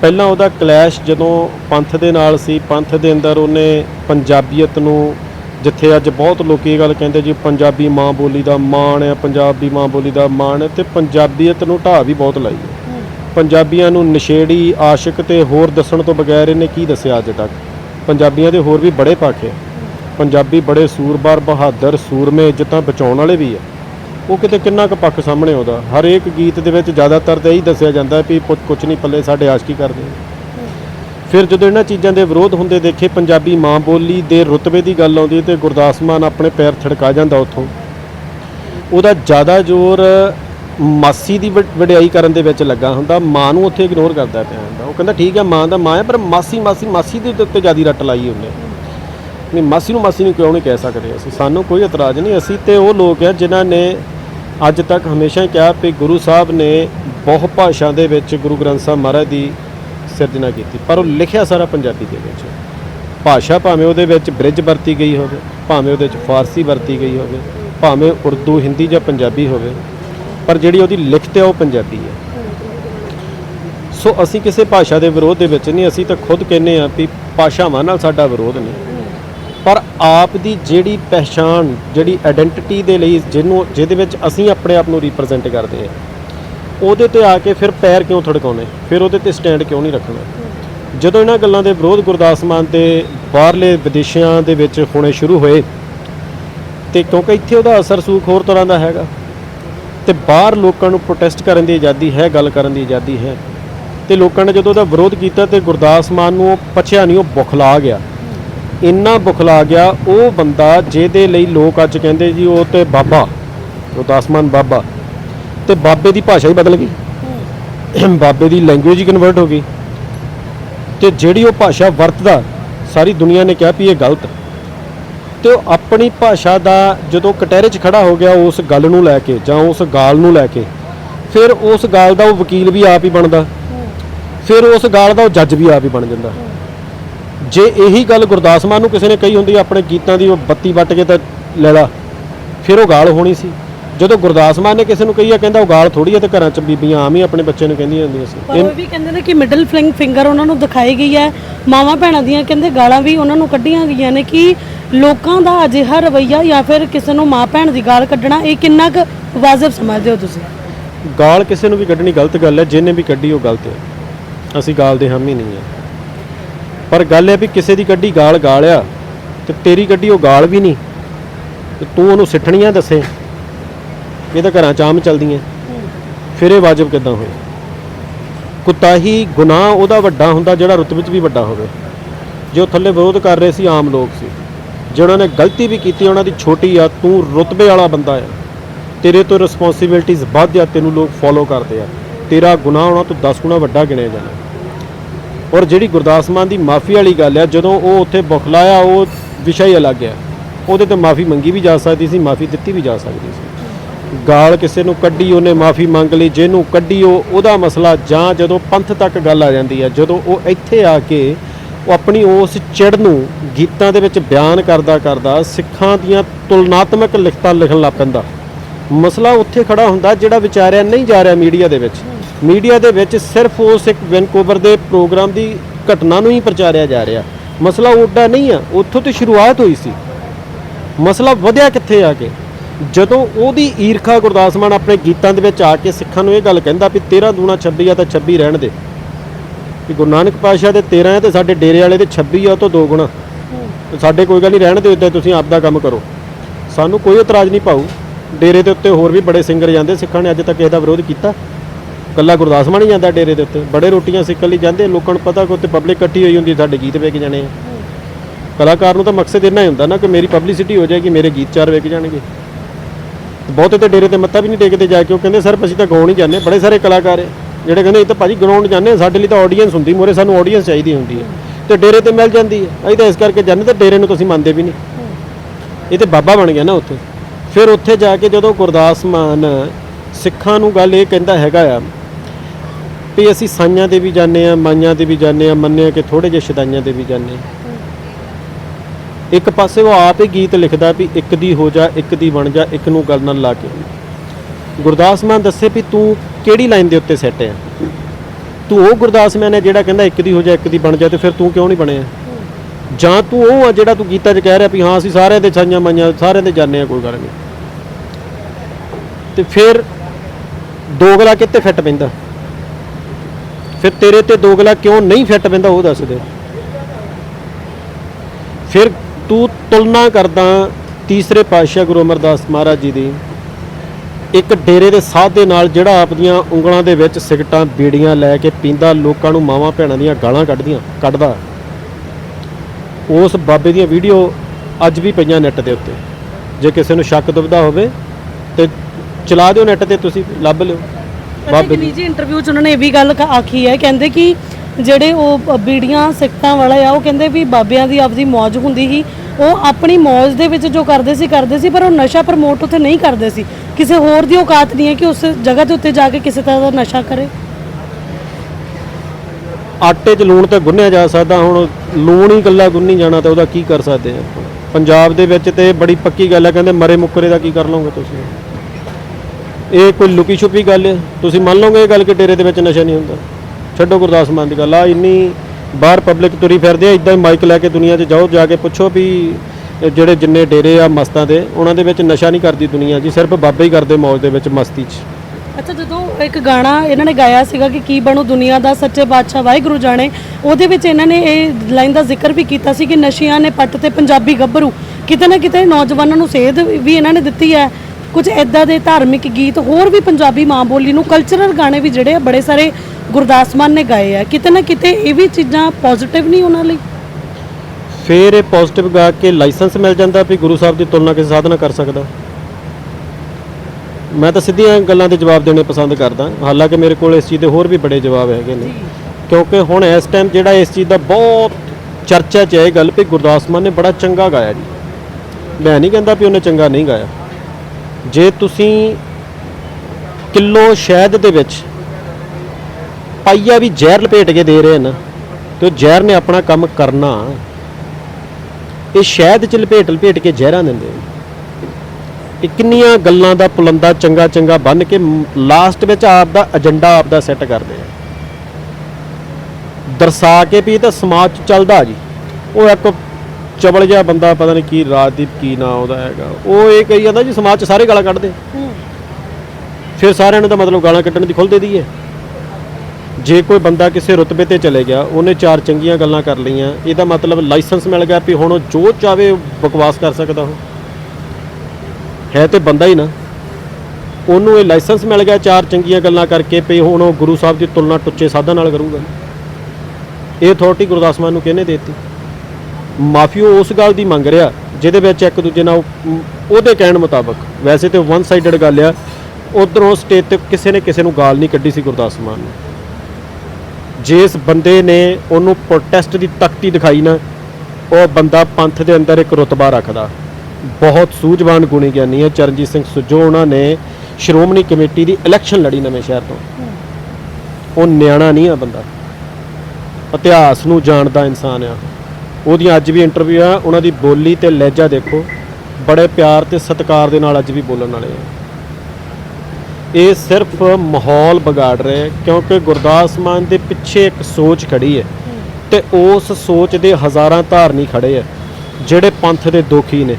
Speaker 1: ਪਹਿਲਾਂ ਉਹਦਾ ਕਲੈਸ਼ ਜਦੋਂ ਪੰਥ ਦੇ ਨਾਲ ਸੀ, ਪੰਥ ਦੇ ਅੰਦਰ ਉਹਨੇ ਪੰਜਾਬੀਅਤ ਨੂੰ ਜਿੱਥੇ ਅੱਜ ਬਹੁਤ ਲੋਕ ਇਹ ਗੱਲ ਕਹਿੰਦੇ ਜੀ, ਪੰਜਾਬੀ ਮਾਂ ਬੋਲੀ ਦਾ ਮਾਣ ਹੈ, ਪੰਜਾਬ ਦੀ ਮਾਂ ਬੋਲੀ ਦਾ ਮਾਣ ਹੈ, ਤੇ ਪੰਜਾਬੀਅਤ ਨੂੰ ਢਾਹ ਵੀ ਬਹੁਤ ਲਾਈ ਹੈ। ਪੰਜਾਬੀਆਂ ਨੂੰ ਨਸ਼ੇੜੀ ਆਸ਼ਿਕ ਤੇ ਹੋਰ ਦੱਸਣ ਤੋਂ ਬਗੈਰ ਇਹਨੇ ਕੀ ਦੱਸਿਆ ਅੱਜ ਤੱਕ? ਪੰਜਾਬੀਆਂ ਦੇ ਹੋਰ ਵੀ ਬੜੇ ਪਾਕੇ ਪੰਜਾਬੀ ਬੜੇ ਸੂਰਬਾਰ ਬਹਾਦਰ, ਸੂਰਮੇ ਇੱਜ਼ਤਾਂ ਬਚਾਉਣ ਵਾਲੇ ਵੀ ਆ ਉਹ ਕਿਤੇ ਕਿੰਨਾ ਕੁ ਪੱਖ ਸਾਹਮਣੇ ਆਉਂਦਾ? ਹਰ ਇੱਕ ਗੀਤ ਦੇ ਵਿੱਚ ਜ਼ਿਆਦਾਤਰ ਤਾਂ ਇਹੀ ਦੱਸਿਆ ਜਾਂਦਾ ਵੀ ਕੁਝ ਕੁਝ ਨਹੀਂ ਪੱਲੇ ਸਾਡੇ ਆਸ਼ਕੀ ਕਰਦੇ ਫਿਰ ਜਦੋਂ ਇਹਨਾਂ ਚੀਜ਼ਾਂ ਦੇ ਵਿਰੋਧ ਹੁੰਦੇ ਦੇਖੇ ਪੰਜਾਬੀ ਮਾਂ ਬੋਲੀ ਦੇ ਰੁਤਬੇ ਦੀ ਗੱਲ ਆਉਂਦੀ ਤੇ ਗੁਰਦਾਸ ਮਾਨ ਆਪਣੇ ਪੈਰ ਥੜਕਾ ਜਾਂਦਾ ਉੱਥੋਂ। ਉਹਦਾ ਜ਼ਿਆਦਾ ਜ਼ੋਰ ਮਾਸੀ ਦੀ ਵਡ- ਵਡਿਆਈ ਕਰਨ ਦੇ ਵਿੱਚ ਲੱਗਾ ਹੁੰਦਾ, ਮਾਂ ਨੂੰ ਉੱਥੇ ਇਗਨੋਰ ਕਰਦਾ ਪਿਆ ਹੁੰਦਾ। ਉਹ ਕਹਿੰਦਾ, ਠੀਕ ਹੈ ਮਾਂ ਦਾ ਮਾਂ ਹੈ ਪਰ ਮਾਸੀ ਮਾਸੀ ਮਾਸੀ ਦੇ ਉੱਤੇ ਜ਼ਿਆਦਾ ਰੱਟ ਲਾਈ ਉਹਨੇ। ਨਹੀਂ, ਮਾਸੀ ਨੂੰ ਮਾਸੀ ਨੂੰ ਕਿਉਂ ਨਹੀਂ ਕਹਿ ਸਕਦੇ ਅਸੀਂ? ਸਾਨੂੰ ਕੋਈ ਇਤਰਾਜ਼ ਨਹੀਂ। ਅਸੀਂ ਤੇ ਉਹ ਲੋਕ ਆ ਜਿਨ੍ਹਾਂ ਨੇ ਅੱਜ ਤੱਕ ਹਮੇਸ਼ਾ ਹੀ ਕਿਹਾ ਵੀ ਗੁਰੂ ਸਾਹਿਬ ਨੇ ਬਹੁ ਭਾਸ਼ਾ ਦੇ ਵਿੱਚ ਗੁਰੂ ਗ੍ਰੰਥ ਸਾਹਿਬ ਮਹਾਰਾਜ ਦੀ ਸਿਰਜਣਾ ਕੀਤੀ, ਪਰ ਉਹ ਲਿਖਿਆ ਸਾਰਾ ਪੰਜਾਬੀ ਦੇ ਵਿੱਚ। ਭਾਸ਼ਾ ਭਾਵੇਂ ਉਹਦੇ ਵਿੱਚ ਬ੍ਰਿਜ ਵਰਤੀ ਗਈ ਹੋਵੇ, ਭਾਵੇਂ ਉਹਦੇ ਵਿੱਚ ਫਾਰਸੀ ਵਰਤੀ ਗਈ ਹੋਵੇ, ਭਾਵੇਂ ਉਰਦੂ, ਹਿੰਦੀ ਜਾਂ ਪੰਜਾਬੀ ਹੋਵੇ ਪਰ ਜਿਹੜੀ ਉਹਦੀ ਲਿਖਤ ਹੈ, ਉਹ ਪੰਜਾਬੀ ਹੈ। ਸੋ ਅਸੀਂ ਕਿਸੇ ਭਾਸ਼ਾ ਦੇ ਵਿਰੋਧ ਦੇ ਵਿੱਚ ਨਹੀਂ, ਅਸੀਂ ਤਾਂ ਖੁਦ ਕਹਿੰਨੇ ਆ ਵੀ ਭਾਸ਼ਾਵਾਂ ਨਾਲ ਸਾਡਾ ਵਿਰੋਧ ਨਹੀਂ। ਪਰ ਆਪ ਦੀ ਜਿਹੜੀ ਪਹਿਚਾਣ, ਜਿਹੜੀ ਆਇਡੈਂਟੀਟੀ ਦੇ ਲਈ ਜਿਹਨੂੰ, ਜਿਹਦੇ ਵਿੱਚ ਅਸੀਂ ਆਪਣੇ ਆਪ ਨੂੰ ਰਿਪਰੈਜ਼ੈਂਟ ਕਰਦੇ ਆ ਉਹਦੇ ਤੇ ਆ ਕੇ ਫਿਰ ਪੈਰ ਕਿਉਂ ਥੜਕਾਉਣੇ? ਫਿਰ ਉਹਦੇ ਤੇ ਸਟੈਂਡ ਕਿਉਂ ਨਹੀਂ ਰੱਖਣਾ? ਜਦੋਂ ਇਹਨਾਂ ਗੱਲਾਂ ਦੇ ਵਿਰੋਧ ਗੁਰਦਾਸ ਮਾਨ ਤੇ ਬਾਹਰਲੇ ਵਿਦੇਸ਼ਾਂ ਦੇ ਵਿੱਚ ਹੋਣੇ ਸ਼ੁਰੂ ਹੋਏ, ਤੇ ਕਿਉਂਕਿ ਇੱਥੇ ਉਹਦਾ ਅਸਰ ਸੂਖ ਹੋਰ ਤਰ੍ਹਾਂ ਦਾ ਹੈਗਾ। ਤੇ ਬਾਹਰ ਲੋਕਾਂ ਨੂੰ ਪ੍ਰੋਟੈਸਟ ਕਰਨ ਦੀ ਆਜ਼ਾਦੀ ਹੈ ਗੱਲ ਕਰਨ ਦੀ ਆਜ਼ਾਦੀ ਹੈ। ਤੇ ਲੋਕਾਂ ਨੇ ਜਦੋਂ ਉਹਦਾ ਵਿਰੋਧ ਕੀਤਾ ਤੇ ਗੁਰਦਾਸ ਮਾਨ ਨੂੰ ਉਹ ਪਛਿਆ ਨਹੀਂ ਉਹ ਬੁਖਲਾ ਗਿਆ। ਇੰਨਾ ਬੁਖਲਾ ਗਿਆ ਉਹ ਬੰਦਾ ਜਿਹਦੇ ਲਈ ਲੋਕ ਅੱਜ ਕਹਿੰਦੇ ਜੀ ਉਹ ਤੇ ਬਾਬਾ ਗੁਰਦਾਸ ਮਾਨ ਬਾਬਾ ਤੇ ਬਾਬੇ ਦੀ ਭਾਸ਼ਾ ਹੀ ਬਦਲ ਗਈ। ਬਾਬੇ ਦੀ ਲੈਂਗੁਏਜ ਹੀ ਕਨਵਰਟ ਹੋ ਗਈ। ਤੇ ਜਿਹੜੀ ਉਹ ਭਾਸ਼ਾ ਵਰਤਦਾ ਸਾਰੀ ਦੁਨੀਆ ਨੇ ਕਿਹਾ ਵੀ ਇਹ ਗਲਤ। ਤੇ ਉਹ ਆਪਣੀ ਭਾਸ਼ਾ ਦਾ ਜਦੋਂ ਕਟਹਿਰੇ 'ਚ ਖੜਾ ਹੋ ਗਿਆ ਉਸ ਗੱਲ ਨੂੰ ਲੈ ਕੇ ਜਾਂ ਉਸ ਗਾਲ ਨੂੰ ਲੈ ਕੇ ਫਿਰ ਉਸ ਗਾਲ ਦਾ ਉਹ ਵਕੀਲ ਵੀ ਆਪ ਹੀ ਬਣਦਾ। ਫਿਰ ਉਸ ਗਾਲ ਦਾ ਉਹ ਜੱਜ ਵੀ ਆਪ ਹੀ ਬਣ ਜਾਂਦਾ। ਜੇ ਇਹੀ ਗੱਲ ਗੁਰਦਾਸ ਮਾਨ ਨੂੰ ਕਿਸੇ ਨੇ ਕਹੀ ਹੁੰਦੀ ਆਪਣੇ ਗੀਤਾਂ ਦੀ ਉਹ ਬੱਤੀ ਵੱਟ ਕੇ ਤਾਂ ਲੈ ਲਾ। ਫਿਰ ਉਹ ਗਾਲ ਹੋਣੀ ਸੀ। ਜਦੋਂ ਗੁਰਦਾਸ ਮਾਨ ਨੇ ਕਿਸੇ ਨੂੰ ਕਹੀ ਆ ਕਹਿੰਦਾ ਉਹ ਗਾਲ ਥੋੜੀ ਆ ਤੇ ਘਰਾਂ 'ਚ ਬੀਬੀਆਂ ਆਮ ਹੀ ਆਪਣੇ ਬੱਚੇ ਨੂੰ ਕਹਿੰਦੀਆਂ ਹੁੰਦੀਆਂ ਸੀ।
Speaker 3: ਪਰ ਉਹ ਵੀ ਕਹਿੰਦੇ ਨੇ ਕਿ ਮਿਡਲ ਫਿੰਗ ਫਿੰਗਰ ਉਹਨਾਂ ਨੂੰ ਦਿਖਾਈ ਗਈ ਹੈ। ਮਾਵਾਂ ਭੈਣਾਂ ਦੀਆਂ ਕਹਿੰਦੇ ਗਾਲਾਂ ਵੀ ਉਹਨਾਂ ਨੂੰ ਕੱਢੀਆਂ ਗਈਆਂ ਨੇ ਕਿ ਲੋਕਾਂ ਦਾ ਅਜਿਹਾ ਰਵਈਆ ਜਾਂ ਫਿਰ ਕਿਸੇ ਨੂੰ ਮਾਂ ਭੈਣ ਦੀ ਗਾਲ ਕੱਢਣਾ, ਇਹ ਕਿੰਨਾ ਕੁ ਵਾਜਬ ਸਮਝਦੇ ਹੋ ਤੁਸੀਂ?
Speaker 1: ਗਾਲ ਕਿਸੇ ਨੂੰ ਵੀ ਕੱਢਣੀ ਗਲਤ ਗੱਲ ਹੈ, ਜਿਹਨੇ ਵੀ ਕੱਢੀ ਉਹ ਗਲਤ ਹੈ। ਅਸੀਂ ਗਾਲ ਦੇ ਹਾਮੀ ਨਹੀਂ ਹੈ। ਪਰ ਗੱਲ ਹੈ ਵੀ ਕਿਸੇ ਦੀ ਕੱਢੀ ਗਾਲ ਗਾਲ ਆ ਤੇ ਤੇਰੀ ਕੱਢੀ ਉਹ ਗਾਲ ਵੀ ਨਹੀਂ, ਤੇ ਤੂੰ ਉਹਨੂੰ ਸਿੱਠਣੀਆਂ ਦੱਸੇ। ਇਹ ਤਾਂ ਘਰਾਂ ਚ ਆਮ ਚਲਦੀਆਂ। ਫਿਰ ਇਹ ਵਾਜਬ ਕਿਦਾਂ ਹੋਇਆ ਕੁਤਾਹੀ ਗੁਨਾਹ ਉਹਦਾ ਵੱਡਾ ਹੁੰਦਾ, ਜਿਹੜਾ ਰੁਤਬੇ ਵਿੱਚ ਵੀ ਵੱਡਾ ਹੋਵੇ। ਜੋ ਥੱਲੇ ਵਿਰੋਧ ਕਰ ਰਹੇ ਸੀ, ਆਮ ਲੋਕ ਸੀ। ਜਿਹਨਾਂ ਨੇ ਗਲਤੀ ਵੀ ਕੀਤੀ ਉਹਨਾਂ ਦੀ ਛੋਟੀ ਆ, ਤੂੰ ਰੁਤਬੇ ਵਾਲਾ ਬੰਦਾ ਆ। ਤੇਰੇ ਤੋਂ ਰਿਸਪੌਂਸਿਬਿਲਟੀਆਂ ਵੱਧ ਆ, ਤੈਨੂੰ ਲੋਕ ਫੋਲੋ ਕਰਦੇ ਆ। ਤੇਰਾ ਗੁਨਾਹ ਉਹਨਾਂ ਤੋਂ 10 ਗੁਣਾ ਵੱਡਾ ਗਿਣਿਆ ਜਾਣਾ। ਔਰ ਜਿਹੜੀ ਗੁਰਦਾਸ ਮਾਨ ਦੀ ਮਾਫੀ ਵਾਲੀ ਗੱਲ ਆ, ਜਦੋਂ ਉਹ ਉੱਥੇ ਬੁਖਲਾਇਆ, ਉਹ ਵਿਸ਼ਾ ਹੀ ਅਲੱਗ ਆ। ਉਹਦੇ ਤੇ ਮਾਫੀ ਮੰਗੀ ਵੀ ਜਾ ਸਕਦੀ ਸੀ, ਮਾਫੀ ਦਿੱਤੀ ਵੀ ਜਾ ਸਕਦੀ ਸੀ। ਗਾਲ ਕਿਸੇ ਨੂੰ ਕੱਢੀ, ਉਹਨੇ ਮਾਫੀ ਮੰਗ ਲਈ, ਜਿਹਨੂੰ ਕੱਢੀ ਉਹ, ਉਹਦਾ ਮਸਲਾ ਜਾਂ ਜਦੋਂ ਪੰਥ ਤੱਕ ਗੱਲ ਆ ਜਾਂਦੀ ਹੈ ਜਦੋਂ ਉਹ ਇੱਥੇ ਆ ਕੇ ਉਹ ਆਪਣੀ ਉਸ ਚਿੜ ਨੂੰ ਗੀਤਾਂ ਦੇ ਵਿੱਚ ਬਿਆਨ ਕਰਦਾ ਕਰਦਾ ਸਿੱਖਾਂ ਦੀਆਂ ਤੁਲਨਾਤਮਕ ਲਿਖਤਾਂ ਲਿਖਣ ਲੱਗ ਪੈਂਦਾ। ਮਸਲਾ ਉੱਥੇ ਖੜਾ ਹੁੰਦਾ ਜਿਹੜਾ ਵਿਚਾਰਿਆ ਨਹੀਂ ਜਾ ਰਿਹਾ ਮੀਡੀਆ ਦੇ ਵਿੱਚ। ਮੀਡੀਆ ਦੇ ਵਿੱਚ ਸਿਰਫ ਉਸ ਇੱਕ ਵੈਨਕੂਵਰ ਦੇ ਪ੍ਰੋਗਰਾਮ ਦੀ ਘਟਨਾ ਨੂੰ ਹੀ ਪ੍ਰਚਾਰਿਆ ਜਾ ਰਿਹਾ। ਮਸਲਾ ਉੱਡਾ ਨਹੀਂ ਆ, ਉੱਥੋਂ ਤੇ ਸ਼ੁਰੂਆਤ ਹੋਈ ਸੀ। ਮਸਲਾ ਵਧਿਆ ਕਿੱਥੇ ਆ ਕੇ? ਜਦੋਂ ਉਹਦੀ ਈਰਖਾ ਗੁਰਦਾਸ ਮਾਨ ਆਪਣੇ ਗੀਤਾਂ ਦੇ ਵਿੱਚ ਆ ਕੇ ਸਿੱਖਾਂ ਨੂੰ ਇਹ ਗੱਲ ਕਹਿੰਦਾ ਵੀ 13 ਦੂਣਾ 26 ਆ ਤਾਂ 26 ਰਹਿਣ ਦੇ। ਕਿ ਗੁਰੂ ਨਾਨਕ ਪਾਤਸ਼ਾਹ ਦੇ 13 ਹੈ ਤੇ ਸਾਡੇ ਡੇਰੇ ਵਾਲੇ ਦੇ 26 ਆ, ਉਹ ਤੋਂ ਦੋ ਗੁਣਾ। ਤੇ ਸਾਡੇ ਕੋਈ ਗੱਲ ਨਹੀਂ, ਰਹਿਣ ਦੇ ਇੱਦਾਂ ਤੁਸੀਂ ਆਪ ਦਾ ਕੰਮ ਕਰੋ। ਸਾਨੂੰ ਕੋਈ ਇਤਰਾਜ਼ ਨਹੀਂ ਪਾਉ ਡੇਰੇ ਦੇ ਉੱਤੇ ਹੋਰ ਵੀ ਬੜੇ ਸਿੰਗਰ ਜਾਂਦੇ, ਸਿੱਖਾਂ ਨੇ ਅੱਜ ਤੱਕ ਇਹਦਾ ਵਿਰੋਧ ਕੀਤਾ। ਕੱਲਾ ਗੁਰਦਾਸ ਮਾਨ ਹੀ ਜਾਂਦਾ ਡੇਰੇ ਦੇ ਉੱਤੇ। ਬੜੇ ਰੋਟੀਆਂ ਸਿੱਖਣ ਲਈ ਜਾਂਦੇ, ਲੋਕਾਂ ਨੂੰ ਪਤਾ ਕਿ ਉੱਤੇ ਪਬਲਿਕ ਇਕੱਠੀ ਹੋਈ ਹੁੰਦੀ, ਸਾਡੇ ਗੀਤ ਵੇਖ ਜਾਣੇ ਆ। ਕਲਾਕਾਰ ਨੂੰ ਤਾਂ ਮਕਸਦ ਇੰਨਾ ਹੀ ਹੁੰਦਾ ਨਾ ਕਿ ਮੇਰੀ ਪਬਲਿਸਿਟੀ ਹੋ ਜਾਏਗੀ, ਮੇਰੇ ਗੀਤ ਚਾਰ ਵੇਖ ਜਾਣਗੇ। ਬਹੁਤੇ ਤੇ ਡੇਰੇ ਤੇ ਮੱਥਾ ਵੀ ਨਹੀਂ ਟੇਕਦੇ ਜਾ ਕੇ, ਉਹ ਕਹਿੰਦੇ, ਸਰ, ਅਸੀਂ ਤਾਂ ਗਾਉਣ ਹੀ ਜਾਂਦੇ ਬੜੇ ਸਾਰੇ ਕਲਾਕਾਰ ਹੈ। ਜਿਹੜੇ ਕਹਿੰਦੇ ਇਹ ਤਾਂ ਭਾਜੀ ਗਰਾਊਂਡ ਜਾਂਦੇ ਸਾਡੇ ਲਈ ਤਾਂ ਆਡੀਅנס ਹੁੰਦੀ, ਮੋਰੇ ਸਾਨੂੰ ਆਡੀਅנס ਚਾਹੀਦੀ ਹੁੰਦੀ ਹੈ ਤੇ ਡੇਰੇ ਤੇ ਮਿਲ ਜਾਂਦੀ ਹੈ ਅਸੀਂ ਤਾਂ ਇਸ ਕਰਕੇ ਜਾਂਦੇ, ਤਾਂ ਡੇਰੇ ਨੂੰ ਤੁਸੀਂ ਮੰਨਦੇ ਵੀ ਨਹੀਂ। ਇਹ ਤੇ ਬਾਬਾ ਬਣ ਗਿਆ ਨਾ ਉੱਥੇ। ਫਿਰ ਉੱਥੇ ਜਾ ਕੇ ਜਦੋਂ ਗੁਰਦਾਸ ਮਾਨ ਸਿੱਖਾਂ ਨੂੰ ਗੱਲ ਇਹ ਕਹਿੰਦਾ ਹੈਗਾ ਆ ਵੀ ਅਸੀਂ ਸਾਈਆਂ ਦੇ ਵੀ ਜਾਂਦੇ ਆ, ਮਾਈਆਂ ਦੇ ਵੀ ਜਾਂਦੇ ਆ ਮੰਨਿਆ ਕਿ ਥੋੜੇ ਜਿਹੇ ਸ਼ਦਾਈਆਂ ਦੇ ਵੀ ਜਾਂਦੇ ਆ। ਇੱਕ ਪਾਸੇ ਉਹ ਆਪ ਹੀ ਗੀਤ ਲਿਖਦਾ ਵੀ ਇੱਕ ਦੀ ਹੋ ਜਾ, ਇੱਕ ਦੀ ਬਣ ਜਾ, ਇੱਕ ਨੂੰ ਗੱਲ ਨਾਲ ਲਾ ਕੇ। ਗੁਰਦਾਸ ਮਾਨ ਦੱਸੇ ਵੀ ਤੂੰ ਕਿਹੜੀ ਲਾਈਨ ਦੇ ਉੱਤੇ ਸੈੱਟ ਆ ਤੂੰ ਉਹ ਗੁਰਦਾਸ ਮਾਨ ਹੈ ਜਿਹੜਾ ਕਹਿੰਦਾ ਇੱਕ ਦੀ ਹੋ ਜਾ, ਇੱਕ ਦੀ ਬਣ ਜਾ ਤੇ ਫਿਰ ਤੂੰ ਕਿਉਂ ਨਹੀਂ ਬਣਿਆ? ਜਾਂ ਤੂੰ ਉਹ ਆ ਜਿਹੜਾ ਤੂੰ ਗੀਤਾਂ 'ਚ ਕਹਿ ਰਿਹਾ ਵੀ ਹਾਂ, ਅਸੀਂ ਸਾਰਿਆਂ ਦੇ ਛਾਈਆਂ ਮਾਈਆਂ, ਸਾਰਿਆਂ ਦੇ ਜਾਂਦੇ ਆ ਕੋਈ ਗੱਲ ਨਹੀਂ। ਤੇ ਫਿਰ ਦੋਗਲਾ ਕਿੱਥੇ ਫਿੱਟ ਪੈਂਦਾ? ਫਿਰ ਤੇਰੇ ਤੇ ਦੋਗਲਾ ਕਿਉਂ ਨਹੀਂ ਫਿੱਟ ਪੈਂਦਾ ਉਹ ਦੱਸ ਦੇ। ਫਿਰ ਤੂੰ ਤੁਲਨਾ ਕਰਦਾ ਤੀਸਰੇ ਪਾਤਸ਼ਾਹ ਗੁਰੂ ਅਮਰਦਾਸ ਮਹਾਰਾਜ ਜੀ ਦੀ ਇੱਕ ਡੇਰੇ ਦੇ ਸਾਧ ਦੇ ਨਾਲ ਜਿਹੜਾ ਆਪਦੀਆਂ ਉਂਗਲਾਂ ਦੇ ਵਿੱਚ ਸਿਗਟਾਂ ਬੀੜੀਆਂ ਲੈ ਕੇ ਪੀਂਦਾ ਲੋਕਾਂ ਨੂੰ ਮਾਵਾਂ ਭੈਣਾਂ ਦੀਆਂ ਗਾਲਾਂ ਕੱਢਦੀਆਂ ਕੱਢਦਾ। ਉਸ ਬਾਬੇ ਦੀਆਂ ਵੀਡੀਓ ਅੱਜ ਵੀ ਪਈਆਂ ਨੈੱਟ ਦੇ ਉੱਤੇ। ਜੇ ਕਿਸੇ ਨੂੰ ਸ਼ੱਕ ਦੁਬਦਾ ਹੋਵੇ ਤੇ ਚਲਾ ਦਿਓ ਨੈੱਟ ਤੇ ਤੁਸੀਂ ਲੱਭ ਲਿਓ।
Speaker 3: ਪਤਾ ਕਿ ਨਿੱਜੀ ਇੰਟਰਵਿਊ 'ਚ ਉਹਨਾਂ ਨੇ ਇਹ ਵੀ ਗੱਲ ਕ- ਆਖੀ ਹੈ। ਕਹਿੰਦੇ ਕਿ ਜਿਹੜੇ ਉਹ ਬੀੜੀਆਂ ਸਿੱਖਾਂ ਵਾਲੇ ਆ, ਉਹ ਕਹਿੰਦੇ ਵੀ ਬਾਬਿਆਂ ਦੀ ਆਪਦੀ ਮੌਜ ਹੁੰਦੀ ਸੀ। ਉਹ ਆਪਣੀ ਮੌਜ ਦੇ ਵਿੱਚ ਜੋ ਕਰਦੇ ਸੀ ਕਰਦੇ ਸੀ, ਪਰ ਉਹ ਨਸ਼ਾ ਪ੍ਰਮੋਟ ਉੱਥੇ ਨਹੀਂ ਕਰਦੇ ਸੀ। ਕਿਸੇ ਹੋਰ ਦੀ ਔਕਾਤ ਨਹੀਂ ਹੈ ਕਿ ਉਸ ਜਗ੍ਹਾ ਦੇ ਉੱਤੇ ਜਾ ਕੇ ਕਿਸੇ ਤਰ੍ਹਾਂ ਦਾ ਨਸ਼ਾ ਕਰੇ।
Speaker 1: ਆਟੇ 'ਚ ਲੂਣ ਤਾਂ ਗੁੰਨਿਆ ਜਾ ਸਕਦਾ, ਹੁਣ ਲੂਣ ਹੀ ਇਕੱਲਾ ਗੁੰਨੀ ਜਾਣਾ ਤਾਂ ਉਹਦਾ ਕੀ ਕਰ ਸਕਦੇ ਆ ਪੰਜਾਬ ਦੇ ਵਿੱਚ ਤੇ ਬੜੀ ਪੱਕੀ ਗੱਲ ਹੈ, ਕਹਿੰਦੇ ਮਰੇ ਮੁੱਕਰੇ ਦਾ ਕੀ ਕਰ ਲਓਗੇ ਤੁਸੀਂ? ਇਹ ਕੋਈ ਲੁਕੀ ਛੁਪੀ ਗੱਲ ਹੈ? ਤੁਸੀਂ ਮੰਨ ਲਓਗੇ ਇਹ ਗੱਲ ਕਿ ਡੇਰੇ ਦੇ ਵਿੱਚ ਨਸ਼ਾ ਨਹੀਂ ਹੁੰਦਾ? ਛੱਡੋ ਗੁਰਦਾਸ ਮਾਨ ਦੀ ਗੱਲ ਆ ਇੰਨੀ ਬਾਹਰ ਪਬਲਿਕ ਤੁਰੀ ਫਿਰਦੇ ਆ ਇਦਾਂ ਹੀ ਮਾਈਕ ਲੈ ਕੇ ਦੁਨੀਆ 'ਚ ਜਾਓ, ਜਾ ਕੇ ਪੁੱਛੋ ਵੀ ਜਿਹੜੇ ਜਿੰਨੇ ਡੇਰੇ ਆ ਮਸਤਾਂ ਦੇ, ਉਹਨਾਂ ਦੇ ਵਿੱਚ ਨਸ਼ਾ ਨਹੀਂ ਕਰਦੀ ਦੁਨੀਆ ਜੀ, ਸਿਰਫ ਬਾਬੇ ਹੀ ਕਰਦੇ ਮੌਜ ਦੇ ਵਿੱਚ ਮਸਤੀ 'ਚ।
Speaker 3: ਅੱਛਾ, ਜਦੋਂ ਇੱਕ ਗਾਣਾ ਇਹਨਾਂ ਨੇ ਗਾਇਆ ਸੀਗਾ ਕਿ ਕੀ ਬਣੂ ਦੁਨੀਆ ਦਾ ਸੱਚੇ ਬਾਦਸ਼ਾਹ ਵਾਹਿਗੁਰੂ ਜਾਣੇ, ਉਹਦੇ ਵਿੱਚ ਇਹਨਾਂ ਨੇ ਇਹ ਲਾਈਨ ਦਾ ਜ਼ਿਕਰ ਵੀ ਕੀਤਾ ਸੀ ਕਿ ਨਸ਼ਿਆਂ ਨੇ ਪੱਟ ਤੇ ਪੰਜਾਬੀ ਗੱਭਰੂ ਕਿਤੇ ਨਾ ਕਿਤੇ ਨੌਜਵਾਨਾਂ ਨੂੰ ਸੇਧ ਵੀ ਇਹਨਾਂ ਨੇ ਦਿੱਤੀ ਹੈ। ਕੁਝ ਐਦਾਂ ਦੇ ਧਾਰਮਿਕ ਗੀਤ ਹੋਰ ਵੀ ਪੰਜਾਬੀ ਮਾਂ ਬੋਲੀ ਨੂੰ ਕਲਚਰਲ ਗਾਣੇ ਵੀ ਜਿਹੜੇ ਆ ਬੜੇ ਸਾਰੇ ਗੁਰਦਾਸ ਮਾਨ ਨੇ ਗਾਏ ਆ। ਕਿਤੇ ਨਾ ਕਿਤੇ ਇਹ ਵੀ ਚੀਜ਼ਾਂ ਪੋਜ਼ਿਟਿਵ ਨਹੀਂ ਉਹਨਾਂ ਲਈ?
Speaker 1: ਫਿਰ ਇਹ ਪੋਜ਼ਿਟਿਵ ਗਾ ਕੇ ਲਾਇਸੈਂਸ ਮਿਲ ਜਾਂਦਾ ਵੀ ਗੁਰੂ ਸਾਹਿਬ ਦੀ ਤੁਲਨਾ ਕਿਸੇ ਸਾਧ ਨਾਲ ਕਰ ਸਕਦਾ। ਮੈਂ ਤਾਂ ਸਿੱਧੀਆਂ ਗੱਲਾਂ ਦੇ ਜਵਾਬ ਦੇਣੇ ਪਸੰਦ ਕਰਦਾ। ਹਾਲਾਂਕਿ ਮੇਰੇ ਕੋਲ ਇਸ ਚੀਜ਼ ਦੇ ਹੋਰ ਵੀ ਬੜੇ ਜਵਾਬ ਹੈਗੇ ਨੇ। ਕਿਉਂਕਿ ਹੁਣ ਇਸ ਟਾਈਮ ਜਿਹੜਾ ਇਸ ਚੀਜ਼ ਦਾ ਬਹੁਤ ਚਰਚਾ 'ਚ ਹੈ ਇਹ ਗੱਲ ਵੀ ਗੁਰਦਾਸ ਮਾਨ ਨੇ ਬੜਾ ਚੰਗਾ ਗਾਇਆ ਜੀ। ਮੈਂ ਨਹੀਂ ਕਹਿੰਦਾ ਵੀ ਉਹਨੇ ਚੰਗਾ ਨਹੀਂ ਗਾਇਆ। ਜੇ ਤੁਸੀਂ ਕਿਲੋ ਸ਼ਹਿਦ ਦੇ ਵਿੱਚ ਪਾਈਆ ਵੀ ਜ਼ਹਿਰ ਲਪੇਟ ਕੇ ਦੇ ਰਹੇ ਨਾ ਤੇ ਉਹ ਜ਼ਹਿਰ ਨੇ ਆਪਣਾ ਕੰਮ ਕਰਨਾ, ਇਹ ਸ਼ਹਿਦ ਚ ਲਪੇਟ ਲਪੇਟ ਕੇ ਜ਼ਹਿਰਾਂ ਦਿੰਦੇ ਇਹ ਕਿੰਨੀਆਂ ਗੱਲਾਂ ਦਾ ਪੁਲੰਦਾ ਚੰਗਾ ਚੰਗਾ ਬੰਨ ਕੇ ਲਾਸਟ ਵਿੱਚ ਆਪ ਦਾ ਏਜੰਡਾ ਆਪ ਦਾ ਸੈੱਟ ਕਰਦੇ ਆ। ਦਰਸਾ ਕੇ ਵੀ ਇਹ ਤਾਂ ਸਮਾਜ ਚ ਚੱਲਦਾ ਜੀ। ਉਹ ਇੱਕ ਚਬਲ ਜਿਹਾ ਬੰਦਾ ਪਤਾ ਨਹੀਂ ਕੀ, ਰਾਜਦੀਪ ਕੀ ਨਾਂ ਉਹਦਾ ਹੈਗਾ। ਉਹ ਇਹ ਕਹੀ ਜਾਂਦਾ ਜੀ, ਸਮਾਜ ਚ ਸਾਰੇ ਗਾਲਾਂ ਕੱਢਦੇ। ਫਿਰ ਸਾਰਿਆਂ ਨੂੰ ਤਾਂ ਮਤਲਬ ਗਾਲਾਂ ਕੱਢਣ ਦੀ ਖੁੱਲ੍ਹ ਦੇ ਦੀ ਹੈ ਜੇ ਕੋਈ ਬੰਦਾ ਕਿਸੇ ਰੁਤਬੇ ਤੇ ਚਲੇ ਗਿਆ, ਉਹਨੇ ਚਾਰ ਚੰਗੀਆਂ ਗੱਲਾਂ ਕਰ ਲਈਆਂ, ਇਹਦਾ ਮਤਲਬ ਲਾਇਸੈਂਸ ਮਿਲ ਗਿਆ ਵੀ ਹੁਣ ਉਹ ਜੋ ਚਾਵੇ ਬਕਵਾਸ ਕਰ ਸਕਦਾ ਉਹ। ਹੈ ਤੇ ਬੰਦਾ ਹੀ ਨਾ। ਉਹਨੂੰ ਇਹ ਲਾਇਸੈਂਸ ਮਿਲ ਗਿਆ ਚਾਰ ਚੰਗੀਆਂ ਗੱਲਾਂ ਕਰਕੇ ਵੀ ਹੁਣ ਉਹ ਗੁਰੂ ਸਾਹਿਬ ਦੀ ਤੁਲਨਾ ਟੁੱਚੇ ਸਾਧਾਂ ਨਾਲ ਕਰੂਗਾ। ਇਹ ਅਥਾਰਟੀ ਗੁਰਦਾਸ ਮਾਨ ਨੂੰ ਕਿਹਨੇ ਦਿੱਤੀ? ਮਾਫੀਓ ਉਸ ਗੱਲ ਦੀ ਮੰਗ ਰਿਹਾ, ਜਿਹਦੇ ਵਿੱਚ ਇੱਕ ਦੂਜੇ ਨਾਲ ਉਹਦੇ ਕਹਿਣ ਮੁਤਾਬਕ, ਵੈਸੇ ਤੇ ਵਨ ਸਾਈਡਡ ਗੱਲ ਆ, ਉਧਰੋਂ ਸਟੇਜ ਤੇ ਕਿਸੇ ਨੇ ਕਿਸੇ ਨੂੰ ਗਾਲ ਨਹੀਂ ਕੱਢੀ ਸੀ ਗੁਰਦਾਸ ਮਾਨ ਨੇ। ਜਿਸ ਬੰਦੇ ਨੇ ਉਹਨੂੰ ਪ੍ਰੋਟੈਸਟ ਦੀ ਤਖਤੀ ਦਿਖਾਈ ਨਾ, ਉਹ ਬੰਦਾ ਪੰਥ ਦੇ ਅੰਦਰ ਇੱਕ ਰੁਤਬਾ ਰੱਖਦਾ। ਬਹੁਤ ਸੂਝਵਾਨ ਗੁਣੀ ਗਿਆਨੀ ਹੈ ਚਰਨਜੀਤ ਸਿੰਘ ਸੁਜੋ, ਉਹਨਾਂ ਨੇ ਸ਼੍ਰੋਮਣੀ ਕਮੇਟੀ ਦੀ ਇਲੈਕਸ਼ਨ ਲੜੀ ਨਵੇਂ ਸ਼ਹਿਰ ਤੋਂ। ਉਹ ਨਿਆਣਾ ਨਹੀਂ ਆ ਬੰਦਾ। ਇਤਿਹਾਸ ਨੂੰ ਜਾਣਦਾ ਇਨਸਾਨ ਆ। ਉਹਦੀਆਂ ਅੱਜ ਵੀ ਇੰਟਰਵਿਊ ਆ। ਉਹਨਾਂ ਦੀ ਬੋਲੀ ਤੇ ਲਹਿਜਾ ਦੇਖੋ। ਬੜੇ ਪਿਆਰ ਤੇ ਸਤਿਕਾਰ ਦੇ ਨਾਲ ਅੱਜ ਵੀ ਬੋਲਣ ਵਾਲੇ ਆ। ਇਹ ਸਿਰਫ ਮਾਹੌਲ ਵਿਗਾੜ ਰਿਹਾ ਕਿਉਂਕਿ ਗੁਰਦਾਸ ਮਾਨ ਦੇ ਪਿੱਛੇ ਇੱਕ ਸੋਚ ਖੜੀ ਹੈ ਤੇ ਉਸ ਸੋਚ ਦੇ ਹਜ਼ਾਰਾਂ ਧਾਰਨੀ ਖੜੇ ਆ, ਜਿਹੜੇ ਪੰਥ ਦੇ ਦੋਖੀ ਨੇ।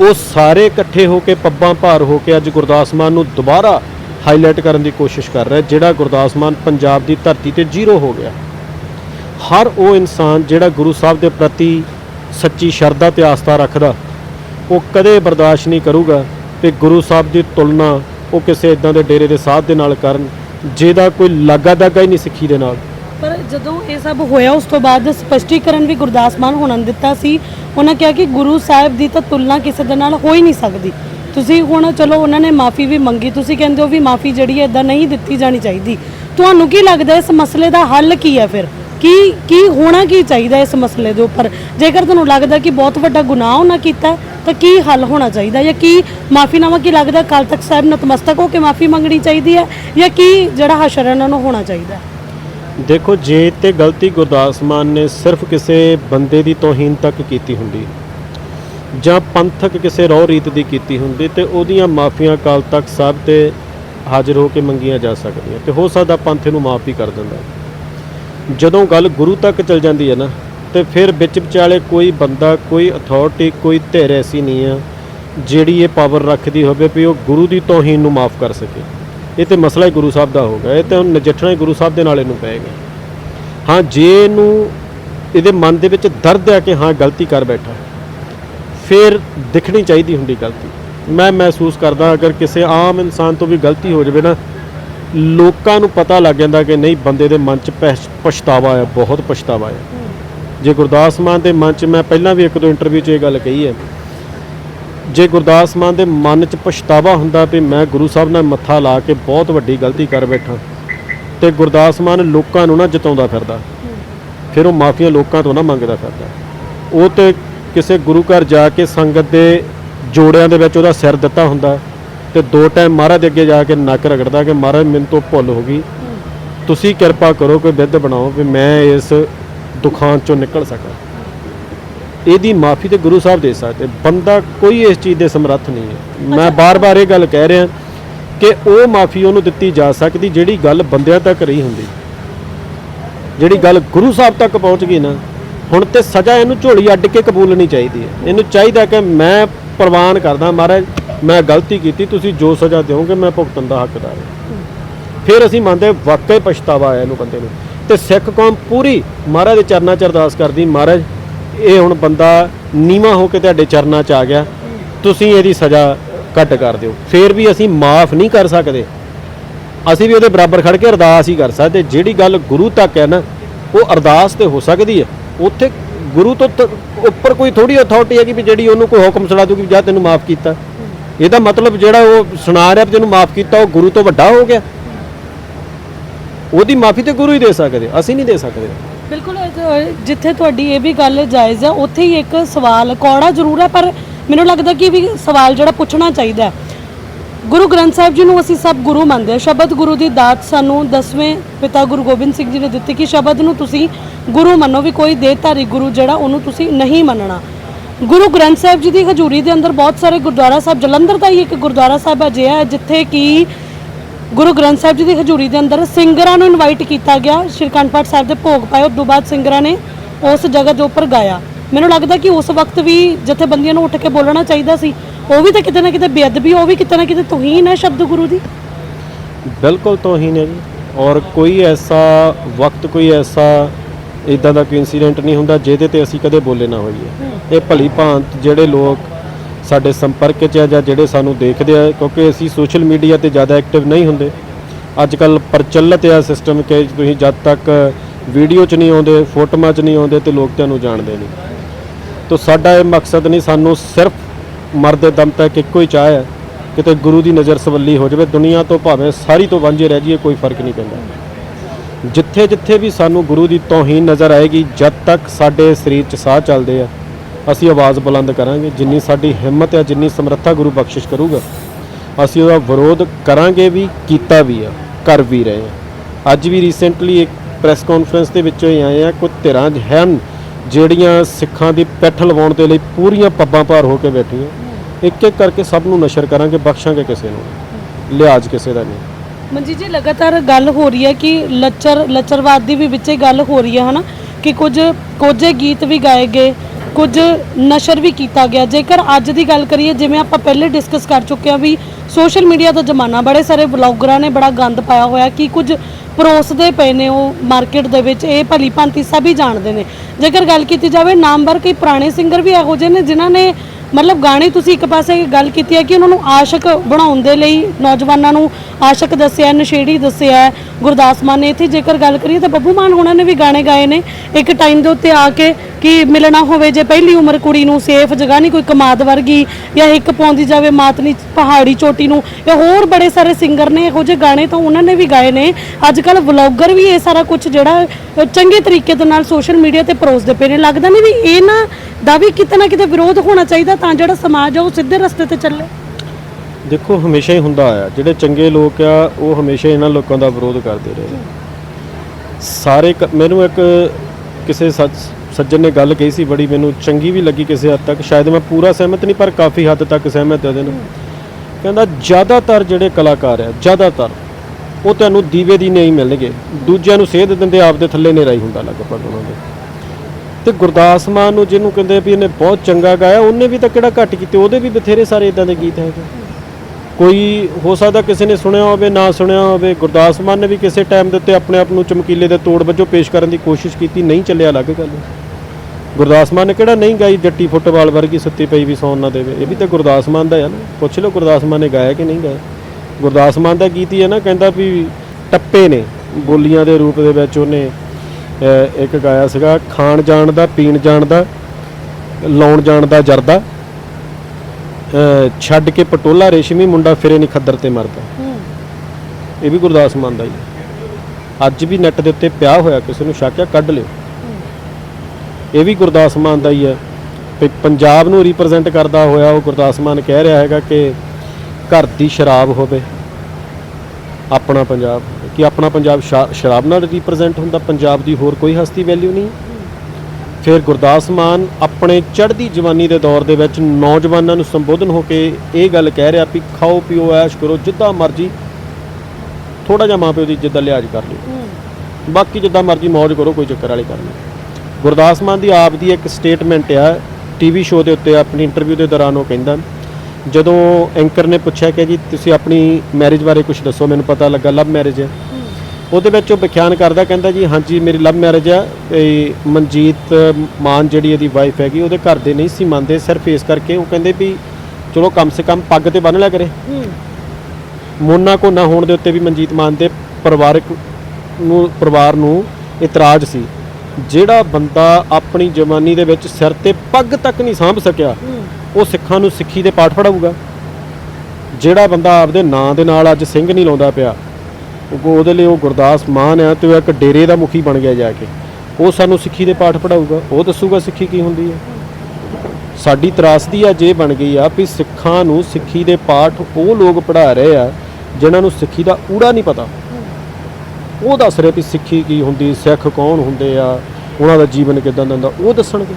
Speaker 1: ਉਹ ਸਾਰੇ ਇਕੱਠੇ ਹੋ ਕੇ ਪੱਬਾਂ ਭਾਰ ਹੋ ਕੇ ਅੱਜ ਗੁਰਦਾਸ ਮਾਨ ਨੂੰ ਦੁਬਾਰਾ ਹਾਈਲਾਈਟ ਕਰਨ ਦੀ ਕੋਸ਼ਿਸ਼ ਕਰ ਰਿਹਾ ਜਿਹੜਾ ਗੁਰਦਾਸ ਮਾਨ ਪੰਜਾਬ ਦੀ ਧਰਤੀ ਤੇ ਜ਼ੀਰੋ ਹੋ ਗਿਆ। ਹਰ ਉਹ ਇਨਸਾਨ ਜਿਹੜਾ ਗੁਰੂ ਸਾਹਿਬ ਦੇ ਪ੍ਰਤੀ ਸੱਚੀ ਸ਼ਰਧਾ ਤੇ ਆਸਥਾ ਰੱਖਦਾ, ਉਹ ਕਦੇ ਬਰਦਾਸ਼ਤ ਨਹੀਂ ਕਰੂਗਾ ਕਿ ਗੁਰੂ ਸਾਹਿਬ ਦੀ ਤੁਲਨਾ ਉਹ ਕਿਸੇ ਇਦਾਂ ਦੇ ਡੇਰੇ ਦੇ ਸਾਧ ਦੇ ਨਾਲ ਕਰਨ, ਜਿਹਦਾ ਕੋਈ ਲਾਗਾ ਦਾਗਾ ਹੀ ਨਹੀਂ ਸਿੱਖੀ ਦੇ ਨਾਲ।
Speaker 3: ਪਰ ਜਦੋਂ ਇਹ ਸਭ ਹੋਇਆ, ਉਸ ਤੋਂ ਬਾਅਦ ਸਪਸ਼ਟੀਕਰਨ ਵੀ ਗੁਰਦਾਸ ਮਾਨ ਹੋਣਾ ਦਿੱਤਾ ਸੀ। ਉਹਨਾਂ ਕਿਹਾ ਕਿ ਗੁਰੂ ਸਾਹਿਬ ਦੀ ਤਾਂ ਤੁਲਨਾ ਕਿਸੇ ਦੇ ਨਾਲ ਹੋ ਹੀ ਨਹੀਂ ਸਕਦੀ। ਤੁਸੀਂ ਹੁਣ ਚਲੋ, ਉਹਨਾਂ ਨੇ ਮਾਫੀ ਵੀ ਮੰਗੀ। ਤੁਸੀਂ ਕਹਿੰਦੇ ਹੋ ਵੀ ਮਾਫੀ ਜਿਹੜੀ ਹੈ ਇਦਾਂ ਨਹੀਂ ਦਿੱਤੀ ਜਾਣੀ ਚਾਹੀਦੀ। ਤੁਹਾਨੂੰ ਕੀ ਲੱਗਦਾ, ਇਸ ਮਸਲੇ ਦਾ ਹੱਲ ਕੀ ਹੈ ਫਿਰ? ਕੀ ਕੀ ਹੋਣਾ ਕੀ ਚਾਹੀਦਾ ਇਸ ਮਸਲੇ ਦੇ ਉੱਪਰ? ਜੇਕਰ ਤੁਹਾਨੂੰ ਲੱਗਦਾ ਕਿ ਬਹੁਤ ਵੱਡਾ ਗੁਨਾਹ ਉਹਨਾਂ ਕੀਤਾ, ਤਾਂ ਕੀ ਹੱਲ ਹੋਣਾ ਚਾਹੀਦਾ? ਜਾਂ ਕੀ ਮਾਫੀਨਾਮਾ ਕੀ ਲੱਗਦਾ ਅਕਾਲ ਤਖਤ ਸਾਹਿਬ ਨਤਮਸਤਕ ਹੋ ਕੇ ਮਾਫੀ ਮੰਗਣੀ ਚਾਹੀਦੀ ਹੈ? ਜਾਂ ਕੀ ਜਿਹੜਾ ਹਸ਼ਰ ਹੈ ਨੂੰ ਹੋਣਾ ਚਾਹੀਦਾ?
Speaker 1: ਦੇਖੋ, ਜੇ ਤੇ ਗਲਤੀ ਗੁਰਦਾਸ ਮਾਨ ਨੇ ਸਿਰਫ ਕਿਸੇ ਬੰਦੇ ਦੀ ਤੋਹੀਨ ਤੱਕ ਕੀਤੀ ਹੁੰਦੀ, ਜਾਂ ਪੰਥਕ ਕਿਸੇ ਰੋਹ ਰੀਤ ਦੀ ਕੀਤੀ ਹੁੰਦੀ, ਤੇ ਉਹਦੀਆਂ ਮਾਫੀਆਂ ਕਾਲ ਤੱਕ ਸਾਹਿਬ ਤੇ ਹਾਜ਼ਰ ਹੋ ਕੇ ਮੰਗੀਆਂ ਜਾ ਸਕਦੀਆਂ, ਤੇ ਹੋ ਸਕਦਾ ਪੰਥ ਨੂੰ ਮਾਫ਼ੀ ਕਰ ਦਿੰਦਾ। ਜਦੋਂ ਗੱਲ ਗੁਰੂ ਤੱਕ ਚਲ ਜਾਂਦੀ ਹੈ ਨਾ, ਤੇ ਫਿਰ ਵਿੱਚ ਵਿਚਾਲੇ ਕੋਈ ਬੰਦਾ, ਕੋਈ ਅਥਾਰਟੀ ਕੋਈ ਧਿਰ ਐਸੀ ਨਹੀਂ ਆ ਜਿਹੜੀ ਇਹ ਪਾਵਰ ਰੱਖਦੀ ਹੋਵੇ ਵੀ ਉਹ ਗੁਰੂ ਦੀ ਤੋਹੀਨ ਨੂੰ ਮਾਫ ਕਰ ਸਕੇ। ਇਹ ਤੇ ਮਸਲਾ ਹੀ ਗੁਰੂ ਸਾਹਿਬ ਦਾ ਹੋ ਗਿਆ, ਇਹ ਤੇ ਹੁਣ ਨਜਿੱਠਣਾ ਹੀ ਗੁਰੂ ਸਾਹਿਬ ਦੇ ਨਾਲ ਇਹਨੂੰ ਪਏਗਾ ਹਾਂ, ਜੇ ਇਹਨੂੰ ਇਹਦੇ ਮਨ ਦੇ ਵਿੱਚ ਦਰਦ ਹੈ ਕਿ ਹਾਂ ਗਲਤੀ ਕਰ ਬੈਠਾ ਫਿਰ ਦਿਖਣੀ ਚਾਹੀਦੀ ਹੁੰਦੀ ਗਲਤੀ। ਮੈਂ ਮਹਿਸੂਸ ਕਰਦਾ, ਅਗਰ ਕਿਸੇ ਆਮ ਇਨਸਾਨ ਤੋਂ ਵੀ ਗਲਤੀ ਹੋ ਜਾਵੇ ਨਾ ਲੋਕਾਂ ਨੂੰ ਪਤਾ ਲੱਗ ਜਾਂਦਾ ਕਿ ਨਹੀਂ, ਬੰਦੇ ਦੇ ਮਨ 'ਚ ਪਛ- ਪਛਤਾਵਾ ਆ, ਬਹੁਤ ਪਛਤਾਵਾ ਆ। ਜੇ ਗੁਰਦਾਸ ਮਾਨ ਦੇ ਮਨ 'ਚ ਮੈਂ ਪਹਿਲਾਂ ਵੀ ਇੱਕ ਦੋ ਇੰਟਰਵਿਊ 'ਚ ਇਹ ਗੱਲ ਕਹੀ ਹੈ, ਜੇ ਗੁਰਦਾਸ ਮਾਨ ਦੇ ਮਨ 'ਚ ਪਛਤਾਵਾ ਹੁੰਦਾ ਵੀ ਮੈਂ ਗੁਰੂ ਸਾਹਿਬ ਨਾਲ ਮੱਥਾ ਲਾ ਕੇ ਬਹੁਤ ਵੱਡੀ ਗਲਤੀ ਕਰ ਬੈਠਾ ਤੇ ਗੁਰਦਾਸ ਮਾਨ ਲੋਕਾਂ ਨੂੰ ਨਾ ਜਿਤਾਉਂਦਾ ਫਿਰਦਾ, ਫਿਰ ਉਹ ਮਾਫੀਆਂ ਲੋਕਾਂ ਤੋਂ ਨਾ ਮੰਗਦਾ ਫਿਰਦਾ। ਉਹ ਤੇ ਕਿਸੇ ਗੁਰੂ ਘਰ ਜਾ ਕੇ ਸੰਗਤ ਦੇ ਜੋੜਿਆਂ ਦੇ ਵਿੱਚ ਉਹਦਾ ਸਿਰ ਦਿੱਤਾ ਹੁੰਦਾ ਤੇ ਦੋ ਟਾਈਮ ਮਹਾਰਾਜ ਦੇ ਅੱਗੇ ਜਾ ਕੇ ਨੱਕ ਰਗੜਦਾ ਕਿ ਮਹਾਰਾਜ ਮੈਨੂੰ ਤੋਂ ਭੁੱਲ ਹੋ ਗਈ। ਤੁਸੀਂ ਕਿਰਪਾ ਕਰੋ ਕੋਈ ਵਿਧ ਬਣਾਓ ਵੀ ਮੈਂ ਇਸ ਦੁਖਾਂ ਚੋਂ ਨਿਕਲ ਸਕਾਂ। ਇਹਦੀ ਮਾਫੀ ਤੇ ਗੁਰੂ ਸਾਹਿਬ ਦੇ ਸਕਦੇ ਬੰਦਾ ਕੋਈ ਇਸ ਚੀਜ਼ ਦੇ ਸਮਰੱਥ ਨਹੀਂ ਹੈ। ਮੈਂ ਬਾਰ-ਬਾਰ ਇਹ ਗੱਲ ਕਹਿ ਰਿਹਾ ਕਿ ਉਹ ਮਾਫੀ ਉਹਨੂੰ ਦਿੱਤੀ ਜਾ ਸਕਦੀ ਜਿਹੜੀ ਗੱਲ ਬੰਦਿਆਂ ਤੱਕ ਰਹੀ ਹੁੰਦੀ। ਜਿਹੜੀ ਗੱਲ ਗੁਰੂ ਸਾਹਿਬ ਤੱਕ ਪਹੁੰਚ ਗਈ ਨਾ ਹੁਣ ਤੇ ਸਜ਼ਾ ਇਹਨੂੰ ਝੋਲੀ ਅੱਡ ਕੇ ਕਬੂਲਣੀ ਚਾਹੀਦੀ ਹੈ। ਇਹਨੂੰ ਚਾਹੀਦਾ ਕਿ ਮੈਂ ਪ੍ਰਵਾਨ ਕਰਦਾ ਮਹਾਰਾਜ ਮੈਂ ਗਲਤੀ ਕੀਤੀ, ਤੁਸੀਂ ਜੋ ਸਜ਼ਾ ਦਿਓਗੇ, ਮੈਂ ਭੁਗਤਣ ਦਾ ਹੱਕਦਾਰ ਹਾਂ। ਫਿਰ ਅਸੀਂ ਮੰਨਦੇ ਵਾਕਈ ਪਛਤਾਵਾ ਆਇਆ ਇਹਨੂੰ ਬੰਦੇ ਨੂੰ। ਤੇ ਸਿੱਖ ਕੌਮ ਪੂਰੀ ਮਹਾਰਾਜ ਦੇ ਚਰਨਾਂ 'ਚ ਅਰਦਾਸ ਕਰਦੀ, ਮਹਾਰਾਜ, ਇਹ ਹੁਣ ਬੰਦਾ ਨੀਵਾ ਹੋ ਕੇ ਤੁਹਾਡੇ ਚਰਨਾਂ 'ਚ ਆ ਗਿਆ, ਤੁਸੀਂ ਇਹਦੀ ਸਜ਼ਾ ਘੱਟ ਕਰ ਦਿਓ। ਫਿਰ ਵੀ ਅਸੀਂ ਮਾਫ ਨਹੀਂ ਕਰ ਸਕਦੇ। ਅਸੀਂ ਵੀ ਉਹਦੇ ਬਰਾਬਰ ਖੜ ਕੇ ਅਰਦਾਸ ਹੀ ਕਰ ਸਕਦੇ। ਜਿਹੜੀ ਗੱਲ ਗੁਰੂ ਤੱਕ ਹੈ ਨਾ, ਉਹ ਅਰਦਾਸ ਤੇ ਹੋ ਸਕਦੀ ਹੈ। ਉੱਥੇ ਗੁਰੂ ਤੋਂ ਉੱਪਰ ਕੋਈ ਥੋੜੀ ਅਥਾਰਟੀ ਹੈ ਕਿ ਵੀ ਜਿਹੜੀ ਉਹਨੂੰ ਕੋਈ ਹੁਕਮ ਸੁਣਾ ਦੂਗੀ ਵੀ ਜਾ ਤੈਨੂੰ ਮਾਫ ਕੀਤਾ। ਇਹਦਾ ਮਤਲਬ ਜਿਹੜਾ ਉਹ ਸੁਣਾ ਰਿਹਾ ਵੀ ਮਾਫ ਕੀਤਾ, ਉਹ ਗੁਰੂ ਤੋਂ ਵੱਡਾ ਹੋ ਗਿਆ। ਉਹਦੀ ਮਾਫੀ ਤੇ ਗੁਰੂ ਹੀ ਦੇ ਸਕਦੇ, ਅਸੀਂ ਨਹੀਂ ਦੇ ਸਕਦੇ।
Speaker 3: ਬਿਲਕੁਲ ਜਿੱਥੇ ਤੁਹਾਡੀ ਇਹ ਵੀ ਗੱਲ ਜਾਇਜ਼ ਹੈ, ਉੱਥੇ ਹੀ ਇੱਕ ਸਵਾਲ, ਕੌੜਾ ਜ਼ਰੂਰ ਹੈ, ਪਰ ਮੈਨੂੰ ਲੱਗਦਾ ਕਿ ਵੀ ਸਵਾਲ ਜਿਹੜਾ ਪੁੱਛਣਾ ਚਾਹੀਦਾ ਗੁਰੂ ਗ੍ਰੰਥ ਸਾਹਿਬ ਜੀ ਨੂੰ ਅਸੀਂ ਸਭ ਗੁਰੂ ਮੰਨਦੇ ਹਾਂ। ਸ਼ਬਦ ਗੁਰੂ ਦੀ ਦਾਤ ਸਾਨੂੰ ਦਸਵੇਂ ਪਿਤਾ ਗੁਰੂ ਗੋਬਿੰਦ ਸਿੰਘ ਜੀ ਨੇ ਦਿੱਤੀ ਕਿ ਸ਼ਬਦ ਨੂੰ ਤੁਸੀਂ ਗੁਰੂ ਮੰਨੋ ਵੀ ਕੋਈ ਦੇਹਧਾਰੀ ਗੁਰੂ ਜਿਹੜਾ ਉਹਨੂੰ ਤੁਸੀਂ ਨਹੀਂ ਮੰਨਣਾ। ਗੁਰੂ ਗ੍ਰੰਥ ਸਾਹਿਬ ਜੀ ਦੀ ਹਜ਼ੂਰੀ ਦੇ ਅੰਦਰ ਬਹੁਤ ਸਾਰੇ ਗੁਰਦੁਆਰਾ ਸਾਹਿਬ, ਜਲੰਧਰ ਦਾ ਹੀ ਇੱਕ ਗੁਰਦੁਆਰਾ ਸਾਹਿਬ ਅਜਿਹਾ ਹੈ ਜਿੱਥੇ ਕਿ ਗੁਰੂ ਗ੍ਰੰਥ ਸਾਹਿਬ ਜੀ ਦੀ ਹਜ਼ੂਰੀ ਦੇ ਅੰਦਰ ਸਿੰਗਰਾਂ ਨੂੰ ਇਨਵਾਈਟ ਕੀਤਾ ਗਿਆ। ਸ਼੍ਰੀ ਪਾਠ ਸਾਹਿਬ ਦੇ ਭੋਗ ਪਾਏ, ਉਸ ਤੋਂ ਬਾਅਦ ਸਿੰਗਰਾਂ ਨੇ ਉਸ ਜਗ੍ਹਾ ਦੇ ਉੱਪਰ ਗਾਇਆ। ਮੈਨੂੰ ਲੱਗਦਾ ਕਿ ਉਸ ਵਕਤ ਵੀ ਜਥੇਬੰਦੀਆਂ ਨੂੰ ਉੱਠ ਕੇ ਬੋਲਣਾ ਚਾਹੀਦਾ ਸੀ। ਉਹ ਵੀ ਤਾਂ ਕਿਤੇ ਨਾ ਕਿਤੇ ਬੇਅਦਬੀ, ਉਹ ਵੀ ਕਿਤੇ ਨਾ ਕਿਤੇ ਤੋਹੀਨ ਹੈ ਸ਼ਬਦ ਗੁਰੂ ਦੀ।
Speaker 1: ਬਿਲਕੁਲ ਤੋਹੀਨ ਹੈ ਜੀ। ਔਰ ਕੋਈ ਐਸਾ ਵਕਤ, ਕੋਈ ਐਸਾ ਇਦਾਂ ਦਾ ਕੋਈ ਇਨਸੀਡੈਂਟ ਨਹੀਂ ਹੁੰਦਾ, ਜਿਹਦੇ ਤੇ ਅਸੀਂ ਕਦੇ ਬੋਲੇ ਨਾ ਹੋਈਏ। ਇਹ ਭਲੀ ਭਾਂਤ ਜਿਹੜੇ ਲੋਕ ਸਾਡੇ ਸੰਪਰਕ 'ਚ ਆ ਜਾਂ ਜਿਹੜੇ ਸਾਨੂੰ ਦੇਖਦੇ ਆ, ਕਿਉਂਕਿ ਅਸੀਂ ਸੋਸ਼ਲ ਮੀਡੀਆ ਤੇ ਜ਼ਿਆਦਾ ਐਕਟਿਵ ਨਹੀਂ ਹੁੰਦੇ। ਅੱਜ ਕੱਲ ਪ੍ਰਚਲਿਤ ਆ ਸਿਸਟਮ ਕਿ ਤੁਸੀਂ ਜਦ ਤੱਕ ਵੀਡੀਓ 'ਚ ਨਹੀਂ ਆਉਂਦੇ, ਫੋਟੋਆਂ 'ਚ ਨਹੀਂ ਆਉਂਦੇ ਤੇ ਲੋਕ ਤੁਹਾਨੂੰ ਜਾਣਦੇ ਨਹੀਂ। ਤੋ ਸਾਡਾ ਇਹ ਮਕਸਦ ਨਹੀਂ, ਸਾਨੂੰ ਸਿਰਫ ਮਰਦੇ ਦਮ ਤੱਕ ਇੱਕੋ ਹੀ ਚਾਹ ਹੈ, ਕਿਤੇ ਗੁਰੂ ਦੀ ਨਜ਼ਰ ਸਵੱਲੀ ਹੋ ਜਾਵੇ। ਦੁਨੀਆ ਤੋਂ ਭਾਵੇਂ ਸਾਰੀ ਤੋਂ ਵਾਂਝੇ ਰਹਿ ਜਾਈਏ, ਕੋਈ ਫ਼ਰਕ ਨਹੀਂ ਪੈਂਦਾ। ਜਿੱਥੇ ਜਿੱਥੇ ਵੀ ਸਾਨੂੰ ਗੁਰੂ ਦੀ ਤੋਹੀਨ ਨਜ਼ਰ ਆਏਗੀ, ਜਦ ਤੱਕ ਸਾਡੇ ਸਰੀਰ 'ਚ ਸਾਹ ਚੱਲਦੇ ਆ, ਅਸੀਂ ਆਵਾਜ਼ ਬੁਲੰਦ ਕਰਾਂਗੇ, ਜਿੰਨੀ ਸਾਡੀ ਹਿੰਮਤ ਹੈ ਜਿੰਨੀ ਸਮਰੱਥਾ ਗੁਰੂ ਬਖਸ਼ਿਸ਼ ਕਰੂਗਾ, ਅਸੀਂ ਉਹਦਾ ਵਿਰੋਧ ਕਰਾਂਗੇ ਵੀ, ਕੀਤਾ ਵੀ ਆ, ਕਰ ਵੀ ਰਹੇ ਆ। ਅੱਜ ਵੀ ਰੀਸੈਂਟਲੀ ਇੱਕ ਪ੍ਰੈਸ ਕਾਨਫਰੰਸ ਦੇ ਵਿੱਚੋਂ ਹੀ ਆਏ ਆ, ਕੁਝ ਧਿਰਾਂ ਹਨ ਜਿਹੜੀਆਂ ਸਿੱਖਾਂ ਦੀ ਪਿੱਠ ਲਵਾਉਣ ਦੇ ਲਈ ਪੂਰੀਆਂ ਪੱਬਾਂ ਭਾਰ ਹੋ ਕੇ ਬੈਠੀਆਂ। ਇੱਕ ਇੱਕ ਕਰਕੇ ਸਭ ਨੂੰ ਨਸ਼ਰ ਕਰਾਂਗੇ, ਬਖਸ਼ਾਂਗੇ ਕਿਸੇ ਨੂੰ ਲਿਹਾਜ਼ ਕਿਸੇ ਦਾ ਨਹੀਂ।
Speaker 3: ਮਨਜੀਤ ਜੀ, ਲਗਾਤਾਰ ਗੱਲ ਹੋ ਰਹੀ ਹੈ ਕਿ ਲੱਚਰ, ਲੱਚਰਵਾਦ ਦੀ ਵੀ ਵਿੱਚੇ ਗੱਲ ਹੋ ਰਹੀ ਹੈ, ਹਨਾ? ਕਿ ਕੁਝ, ਕੋਝੇ ਗੀਤ ਵੀ ਗਾਏ ਗਏ, ਕੁਝ ਨਸ਼ਰ ਵੀ ਕੀਤਾ ਗਿਆ। ਜੇਕਰ ਅੱਜ ਦੀ ਗੱਲ ਕਰੀਏ, ਜਿਵੇਂ ਆਪਾਂ ਪਹਿਲੇ ਡਿਸਕਸ ਕਰ ਚੁੱਕੇ ਹਾਂ ਵੀ ਸੋਸ਼ਲ ਮੀਡੀਆ ਦਾ ਜ਼ਮਾਨਾ, ਬੜੇ ਸਾਰੇ ਵਲੌਗਰਾਂ ਨੇ ਬੜਾ ਗੰਦ ਪਾਇਆ ਹੋਇਆ ਕਿ ਕੁਝ ਪਰੋਸਦੇ ਪਏ ਨੇ ਉਹ ਮਾਰਕੀਟ ਦੇ ਵਿੱਚ, ਇਹ ਭਲੀ ਭਾਂਤੀ ਸਭ ਹੀ ਜਾਣਦੇ ਨੇ। ਜੇਕਰ ਗੱਲ ਕੀਤੀ ਜਾਵੇ, ਨਾਮਵਰ ਕਈ ਪੁਰਾਣੇ ਸਿੰਗਰ ਵੀ ਇਹੋ ਜਿਹੇ ਨੇ, ਜਿਨ੍ਹਾਂ ਨੇ ਮਤਲਬ ਗਾਣੇ ਤੁਸੀਂ ਇੱਕ ਪਾਸੇ ਗੱਲ ਕੀਤੀ ਹੈ ਕਿ ਉਹਨਾਂ ਨੂੰ ਆਸ਼ਕ ਬਣਾਉਣ ਦੇ ਲਈ ਨੌਜਵਾਨਾਂ ਨੂੰ ਆਸ਼ਕ ਦੱਸਿਆ, ਨਸ਼ੇੜੀ ਦੱਸਿਆ ਗੁਰਦਾਸ ਮਾਨ ਨੇ। ਇੱਥੇ ਜੇਕਰ ਗੱਲ ਕਰੀਏ ਤਾਂ ਬੱਬੂ ਮਾਨ ਉਹਨਾਂ ਨੇ ਵੀ ਗਾਣੇ ਗਾਏ ਨੇ। ਇੱਕ ਟਾਈਮ ਦੇ ਉੱਤੇ ਆ ਕੇ ਕਿ ਮਿਲਣਾ ਹੋਵੇ ਜੇ ਪਹਿਲੀ ਉਮਰ ਕੁੜੀ ਨੂੰ ਸੇਫ ਜਗ੍ਹਾ ਨਹੀਂ, ਕੋਈ ਕਮਾਦ ਵਰਗੀ ਜਾਂ ਇੱਕ ਪਾਉਂਦੀ ਜਾਵੇ ਮਾਤਨੀ ਪਹਾੜੀ ਚੋਟੀ ਨੂੰ। ਜਾਂ ਹੋਰ ਬੜੇ ਸਾਰੇ ਸਿੰਗਰ ਨੇ, ਇਹੋ ਜਿਹੇ ਗਾਣੇ ਤਾਂ ਉਹਨਾਂ ਨੇ ਵੀ ਗਾਏ ਨੇ। ਅੱਜ ਕੱਲ ਵਲੌਗਰ ਵੀ ਇਹ ਸਾਰਾ ਕੁਝ ਜਿਹੜਾ ਚੰਗੇ ਤਰੀਕੇ ਦੇ ਨਾਲ ਸੋਸ਼ਲ ਮੀਡੀਆ ਤੇ ਪਰੋਸਦੇ ਪਏ ਨੇ। ਲੱਗਦਾ ਨਹੀਂ ਵੀ ਇਹਨਾਂ ਦਾ ਵੀ ਕਿਤੇ ਨਾ ਕਿਤੇ ਵਿਰੋਧ ਹੋਣਾ ਚਾਹੀਦਾ ਤਾਂ ਜਿਹੜਾ ਸਮਾਜ ਆ, ਉਹ ਸਿੱਧੇ ਰਸਤੇ ਤੇ ਚੱਲੇ।
Speaker 1: ਦੇਖੋ, ਹਮੇਸ਼ਾ ਹੀ ਹੁੰਦਾ ਆ। ਜਿਹੜੇ ਚੰਗੇ ਲੋਕ ਆ, ਉਹ ਹਮੇਸ਼ਾ ਇਹਨਾਂ ਲੋਕਾਂ ਦਾ ਵਿਰੋਧ ਕਰਦੇ ਰਹੇ ਸਾਰੇ ਮੈਨੂੰ ਇੱਕ ਕਿਸੇ ਸੱਜ- ਸੱਜਣ ਨੇ ਗੱਲ ਕਹੀ ਸੀ, ਬੜੀ ਮੈਨੂੰ ਚੰਗੀ ਵੀ ਲੱਗੀ ਕਿਸੇ ਹੱਦ ਤੱਕ। ਸ਼ਾਇਦ ਮੈਂ ਪੂਰਾ ਸਹਿਮਤ ਨਹੀਂ, ਪਰ ਕਾਫੀ ਹੱਦ ਤੱਕ ਸਹਿਮਤ ਹਾਂ ਉਹਦੇ ਨਾਲ। ਕਹਿੰਦਾ, ਜ਼ਿਆਦਾਤਰ ਜਿਹੜੇ ਕਲਾਕਾਰ ਆ, ਜ਼ਿਆਦਾਤਰ ਉਹ ਤੁਹਾਨੂੰ ਦੀਵੇ ਦੀ ਨਹੀਂ ਮਿਲਣਗੇ। ਦੂਜਿਆਂ ਨੂੰ ਸੇਧ ਦਿੰਦੇ ਆਪਦੇ ਥੱਲੇ ਹਨੇਰਾ ਹੀ ਹੁੰਦਾ ਲਗਭਗ ਉਹਨਾਂ ਦੇ। ਤੇ ਗੁਰਦਾਸ ਮਾਨ ਨੂੰ ਜਿਹਨੂੰ ਕਹਿੰਦੇ ਵੀ ਇਹਨੇ ਬਹੁਤ ਚੰਗਾ ਗਾਇਆ, ਉਹਨੇ ਵੀ ਤਾਂ ਕਿਹੜਾ ਘੱਟ ਕੀਤੇ, ਉਹਦੇ ਵੀ ਬਥੇਰੇ ਸਾਰੇ ਇਦਾਂ ਦੇ ਗੀਤ ਹੈਗੇ। ਕੋਈ ਹੋ ਸਕਦਾ ਕਿਸੇ ਨੇ ਸੁਣਿਆ ਹੋਵੇ, ਨਾ ਸੁਣਿਆ ਹੋਵੇ, ਗੁਰਦਾਸ ਮਾਨ ਨੇ ਵੀ ਕਿਸੇ ਟਾਈਮ ਦੇ ਉੱਤੇ ਆਪਣੇ ਆਪ ਨੂੰ ਚਮਕੀਲੇ ਦੇ ਤੋੜ ਵਜੋਂ ਪੇਸ਼ ਕਰਨ ਦੀ ਕੋਸ਼ਿਸ਼ ਕੀਤੀ, ਨਹੀਂ ਚੱਲਿਆ ਅਲੱਗ ਗੱਲ। ਗੁਰਦਾਸ ਮਾਨ ਨੇ ਕਿਹੜਾ ਨਹੀਂ ਗਾਈ ਜੱਟੀ ਫੁੱਟਬਾਲ ਵਰਗੀ ਸੁੱਤੀ ਪਈ ਵੀ ਸੌਣ ਨਾ ਦੇਵੇ? ਇਹ ਵੀ ਤਾਂ ਗੁਰਦਾਸ ਮਾਨ ਦਾ ਹੈ ਨਾ। ਪੁੱਛ ਲਓ ਗੁਰਦਾਸ ਮਾਨ ਨੇ ਗਾਇਆ ਕਿ ਨਹੀਂ ਗਾਇਆ? ਗੁਰਦਾਸ ਮਾਨ ਦਾ ਗੀਤ ਹੀ ਹੈ ਨਾ, ਕਹਿੰਦਾ ਵੀ ਟੱਪੇ ਨੇ, ਬੋਲੀਆਂ ਦੇ ਰੂਪ ਦੇ ਵਿੱਚ ਉਹਨੇ ਇੱਕ ਗਾਇਆ ਸੀਗਾ, ਖਾਣ ਜਾਣ ਦਾ, ਪੀਣ ਜਾਣ ਦਾ, ਲਾਉਣ ਜਾਣ ਦਾ ਜਰਦਾ ਛੱਡ ਕੇ ਪਟੋਲਾ ਰੇਸ਼ਮੀ ਮੁੰਡਾ ਫਿਰੇ ਨਹੀਂ ਖੱਦਰ ਤੇ ਮਰਦਾ। ਇਹ ਵੀ ਗੁਰਦਾਸ ਮਾਨ ਦਾ ਹੀ ਹੈ। ਅੱਜ ਵੀ ਨੈਟ ਦੇ ਉੱਤੇ ਪਿਆ ਹੋਇਆ, ਕਿਸੇ ਨੂੰ ਸ਼ੱਕ ਹੈ ਕੱਢ ਲਿਓ। ਇਹ ਵੀ ਗੁਰਦਾਸ ਮਾਨ ਦਾ ਹੀ ਹੈ। ਤੇ ਪੰਜਾਬ ਨੂੰ ਰਿਪਰੈਜ਼ੈਂਟ ਕਰਦਾ ਹੋਇਆ ਉਹ ਗੁਰਦਾਸ ਮਾਨ ਕਹਿ ਰਿਹਾ ਹੈਗਾ ਕਿ ਘਰ ਦੀ ਸ਼ਰਾਬ ਹੋਵੇ ਆਪਣਾ ਪੰਜਾਬ ਕਿ ਆਪਣਾ ਪੰਜਾਬ ਸ਼ਰਾਬ ਨਾਲ ਰਿਪਰੈਜ਼ੈਂਟ ਹੁੰਦਾ ਪੰਜਾਬ ਦੀ ਹੋਰ ਕੋਈ ਹਸਤੀ ਵੈਲਿਊ ਨਹੀਂ। ਫਿਰ ਗੁਰਦਾਸ ਮਾਨ ਆਪਣੇ ਚੜ੍ਹਦੀ ਜਵਾਨੀ ਦੇ ਦੌਰ ਦੇ ਵਿੱਚ ਨੌਜਵਾਨਾਂ ਨੂੰ ਸੰਬੋਧਨ ਹੋ ਕੇ ਇਹ ਗੱਲ ਕਹਿ ਰਿਹਾ ਵੀ ਖਾਓ ਪੀਓ ਐਸ਼ ਕਰੋ ਜਿੱਦਾਂ ਮਰਜ਼ੀ ਥੋੜਾ ਜਿਹਾ ਮਾਪਿਓ ਦੀ ਇੱਜ਼ਤ ਦਾ ਲਿਹਾਜ਼ ਕਰ ਲਿਓ। ਬਾਕੀ ਜਿੱਦਾਂ ਮਰਜ਼ੀ ਮौज ਕਰੋ ਕੋਈ ਚੱਕਰ ਵਾਲੀ ਗੱਲ ਨਹੀਂ। ਗੁਰਦਾਸ ਮਾਨ ਦੀ ਆਪ ਦੀ ਇੱਕ ਸਟੇਟਮੈਂਟ ਆ ਟੀਵੀ ਸ਼ੋਅ ਦੇ ਉੱਤੇ ਆਪਣੀ ਇੰਟਰਵਿਊ ਦੇ ਦੌਰਾਨ ਉਹ ਕਹਿੰਦਾ ਜਦੋਂ ਐਂਕਰ ਨੇ ਪੁੱਛਿਆ ਕਿ ਜੀ ਤੁਸੀਂ ਆਪਣੀ ਮੈਰਿਜ ਬਾਰੇ ਕੁਝ ਦੱਸੋ ਮੈਨੂੰ ਪਤਾ ਲੱਗਾ ਲਵ ਮੈਰਿਜ ਹੈ ਉਹਦੇ ਵਿੱਚ ਉਹ ਵਿਖਿਆਨ ਕਰਦਾ ਕਹਿੰਦਾ ਜੀ ਹਾਂਜੀ ਮੇਰੀ ਲਵ ਮੈਰਿਜ ਆ ਇਹ ਮਨਜੀਤ ਮਾਨ ਜਿਹੜੀ ਇਹਦੀ ਵਾਈਫ ਹੈਗੀ ਉਹਦੇ ਘਰ ਦੇ ਨਹੀਂ ਸੀ ਮੰਨਦੇ ਸਿਰਫ ਇਸ ਕਰਕੇ ਉਹ ਕਹਿੰਦੇ ਵੀ ਚਲੋ ਕਮ ਸੇ ਕਮ ਪੱਗ ਤੇ ਬੰਨ ਲਿਆ ਕਰੇ। ਮੋਨਾ ਕੋ ਨਾ ਹੋਣ ਦੇ ਉੱਤੇ ਵੀ ਮਨਜੀਤ ਮਾਨ ਦੇ ਪਰਿਵਾਰਕ ਨੂੰ ਪਰਿਵਾਰ ਨੂੰ ਇਤਰਾਜ਼ ਸੀ। ਜਿਹੜਾ ਬੰਦਾ ਆਪਣੀ ਜਵਾਨੀ ਦੇ ਵਿੱਚ ਸਿਰ ਤੇ ਪੱਗ ਤੱਕ ਨਹੀਂ ਸਾਂਭ ਸਕਿਆ ਉਹ ਸਿੱਖਾਂ ਨੂੰ ਸਿੱਖੀ ਦੇ ਪਾਠ ਪੜਾਊਗਾ ਜਿਹੜਾ ਬੰਦਾ ਆਪਦੇ ਨਾਂ ਦੇ ਨਾਲ ਅੱਜ ਸਿੰਘ ਨਹੀਂ ਲਾਉਂਦਾ ਪਿਆ ਉਹ ਉਹਦੇ ਲਈ ਉਹ ਗੁਰਦਾਸ ਮਾਨ ਆ ਤੇ ਉਹ ਇੱਕ ਡੇਰੇ ਦਾ ਮੁਖੀ ਬਣ ਗਿਆ ਜਾ ਕੇ। ਉਹ ਸਾਨੂੰ ਸਿੱਖੀ ਦੇ ਪਾਠ ਪੜਾਊਗਾ ਉਹ ਦੱਸੂਗਾ ਸਿੱਖੀ ਕੀ ਹੁੰਦੀ ਹੈ। ਸਾਡੀ ਤਰਾਸਦੀ ਅੱਜ ਇਹ ਬਣ ਗਈ ਆ ਵੀ ਸਿੱਖਾਂ ਨੂੰ ਸਿੱਖੀ ਦੇ ਪਾਠ ਉਹ ਲੋਕ ਪੜ੍ਹਾ ਰਹੇ ਆ ਜਿਨ੍ਹਾਂ ਨੂੰ ਸਿੱਖੀ ਦਾ ਊੜਾ ਨਹੀਂ ਪਤਾ। ਉਹ ਦੱਸ ਰਹੇ ਵੀ ਸਿੱਖੀ ਕੀ ਹੁੰਦੀ, ਸਿੱਖ ਕੌਣ ਹੁੰਦੇ ਆ, ਉਹਨਾਂ ਦਾ ਜੀਵਨ ਕਿਦਾਂ ਦਾ ਹੁੰਦਾ, ਉਹ ਦੱਸਣਗੇ।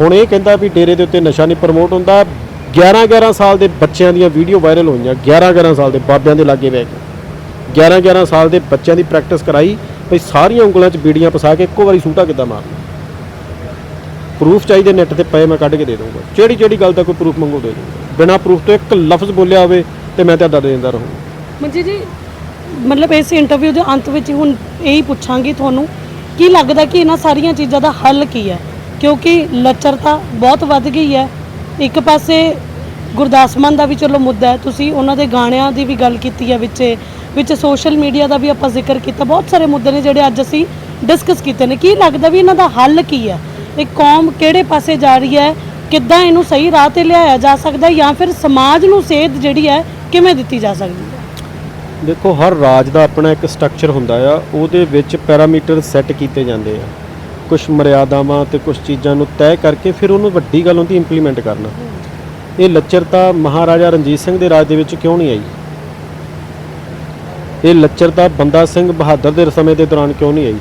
Speaker 1: ਹੁਣ ਇਹ ਕਹਿੰਦਾ ਵੀ ਡੇਰੇ ਦੇ ਉੱਤੇ ਨਸ਼ਾ ਨਹੀਂ ਪ੍ਰਮੋਟ ਹੁੰਦਾ। 11 11 ਸਾਲ ਦੇ ਬੱਚਿਆਂ ਦੀਆਂ ਵੀਡੀਓ ਵਾਇਰਲ ਹੋਈਆਂ 11 11 ਸਾਲ ਦੇ ਬਾਬਿਆਂ ਦੇ ਲਾਗੇ ਬਹਿ ਕੇ। 11 11 ਸਾਲ ਦੇ ਬੱਚਿਆਂ ਦੀ ਪ੍ਰੈਕਟਿਸ ਕਰਾਈ, ਵੀ ਸਾਰੀਆਂ ਉਂਗਲਾਂ 'ਚ ਬੀੜੀਆਂ ਪਸਾ ਕੇ ਇੱਕੋ ਵਾਰੀ ਸੂਟਾ ਕਿੱਦਾਂ ਮਾਰਨਾ ਪ੍ਰੂਫ ਚਾਹੀਦੇ ਨੈਟ ਤੇ ਪਏ, ਮੈਂ ਕੱਢ ਕੇ ਦੇ ਦੂੰਗਾ ਜਿਹੜੀ ਜਿਹੜੀ ਗੱਲ ਦਾ ਕੋਈ ਪ੍ਰੂਫ ਮੰਗੋ ਦੇ ਦੂੰਗਾ ਬਿਨਾ ਪ੍ਰੂਫ ਤੋਂ ਇੱਕ ਲਫ਼ਜ਼ ਬੋਲਿਆ ਹੋਵੇ ਤੇ ਮੈਂ ਤੁਹਾਡਾ ਦੇਂਦਾ ਰਹੂੰ
Speaker 3: ਮੰਜੀ ਜੀ ਮਤਲਬ ਇਸ ਇੰਟਰਵਿਊ ਦੇ ਅੰਤ ਵਿੱਚ ਹੁਣ ਇਹੀ ਪੁੱਛਾਂਗੀ ਤੁਹਾਨੂੰ, ਕੀ ਲੱਗਦਾ ਕਿ ਇਹਨਾਂ ਸਾਰੀਆਂ ਚੀਜ਼ਾਂ ਦਾ ਹੱਲ ਕੀ ਹੈ? ਕਿਉਂਕਿ ਲੱਚਰਤਾ ਬਹੁਤ ਵੱਧ ਗਈ ਹੈ। ਇੱਕ ਪਾਸੇ ਗੁਰਦਾਸ ਮਾਨ ਦਾ ਵੀ ਚਲੋ ਮੁੱਦਾ ਹੈ, ਤੁਸੀਂ ਉਹਨਾਂ ਦੇ ਗਾਣਿਆਂ ਦੀ ਵੀ ਗੱਲ ਕੀਤੀ ਹੈ ਵਿੱਚ ਵਿੱਚ ਸੋਸ਼ਲ ਮੀਡੀਆ ਦਾ ਵੀ ਆਪਾਂ ਜ਼ਿਕਰ ਕੀਤਾ, ਬਹੁਤ ਸਾਰੇ ਮੁੱਦੇ ਨੇ ਜਿਹੜੇ ਅੱਜ ਅਸੀਂ ਡਿਸਕਸ ਕੀਤੇ ਨੇ। ਕੀ ਲੱਗਦਾ ਵੀ ਇਹਨਾਂ ਦਾ ਹੱਲ ਕੀ ਹੈ? ਇਹ ਕੌਮ ਕਿਹੜੇ ਪਾਸੇ ਜਾ ਰਹੀ ਹੈ? ਕਿੱਦਾਂ ਇਹਨੂੰ ਸਹੀ ਰਾਹ ਤੇ ਲਿਆਇਆ ਜਾ ਸਕਦਾ ਜਾਂ ਫਿਰ ਸਮਾਜ ਨੂੰ ਸੇਧ ਜਿਹੜੀ ਹੈ, ਕਿਵੇਂ ਦਿੱਤੀ ਜਾ ਸਕਦੀ
Speaker 1: ਦੇਖੋ, ਹਰ ਰਾਜ ਦਾ ਆਪਣਾ ਇੱਕ ਸਟਰਕਚਰ ਹੁੰਦਾ ਆ, ਉਹਦੇ ਵਿੱਚ ਪੈਰਾਮੀਟਰ ਸੈੱਟ ਕੀਤੇ ਜਾਂਦੇ ਆ। ਕੁਝ ਮਰਿਆਦਾਵਾਂ ਤੇ ਕੁਝ ਚੀਜ਼ਾਂ ਨੂੰ ਤੈਅ ਕਰਕੇ ਫਿਰ ਉਹਨੂੰ ਵੱਡੀ ਗੱਲ ਹੁੰਦੀ ਇੰਪਲੀਮੈਂਟ ਕਰਨਾ। ਇਹ ਲੱਚਰਤਾ ਮਹਾਰਾਜਾ ਰਣਜੀਤ ਸਿੰਘ ਦੇ ਰਾਜ ਦੇ ਵਿੱਚ ਕਿਉਂ ਨਹੀਂ ਆਈ? ਇਹ ਲੱਚਰਤਾ ਬੰਦਾ ਸਿੰਘ ਬਹਾਦਰ ਦੇ ਸਮੇਂ ਦੇ ਦੌਰਾਨ ਕਿਉਂ ਨਹੀਂ ਆਈ?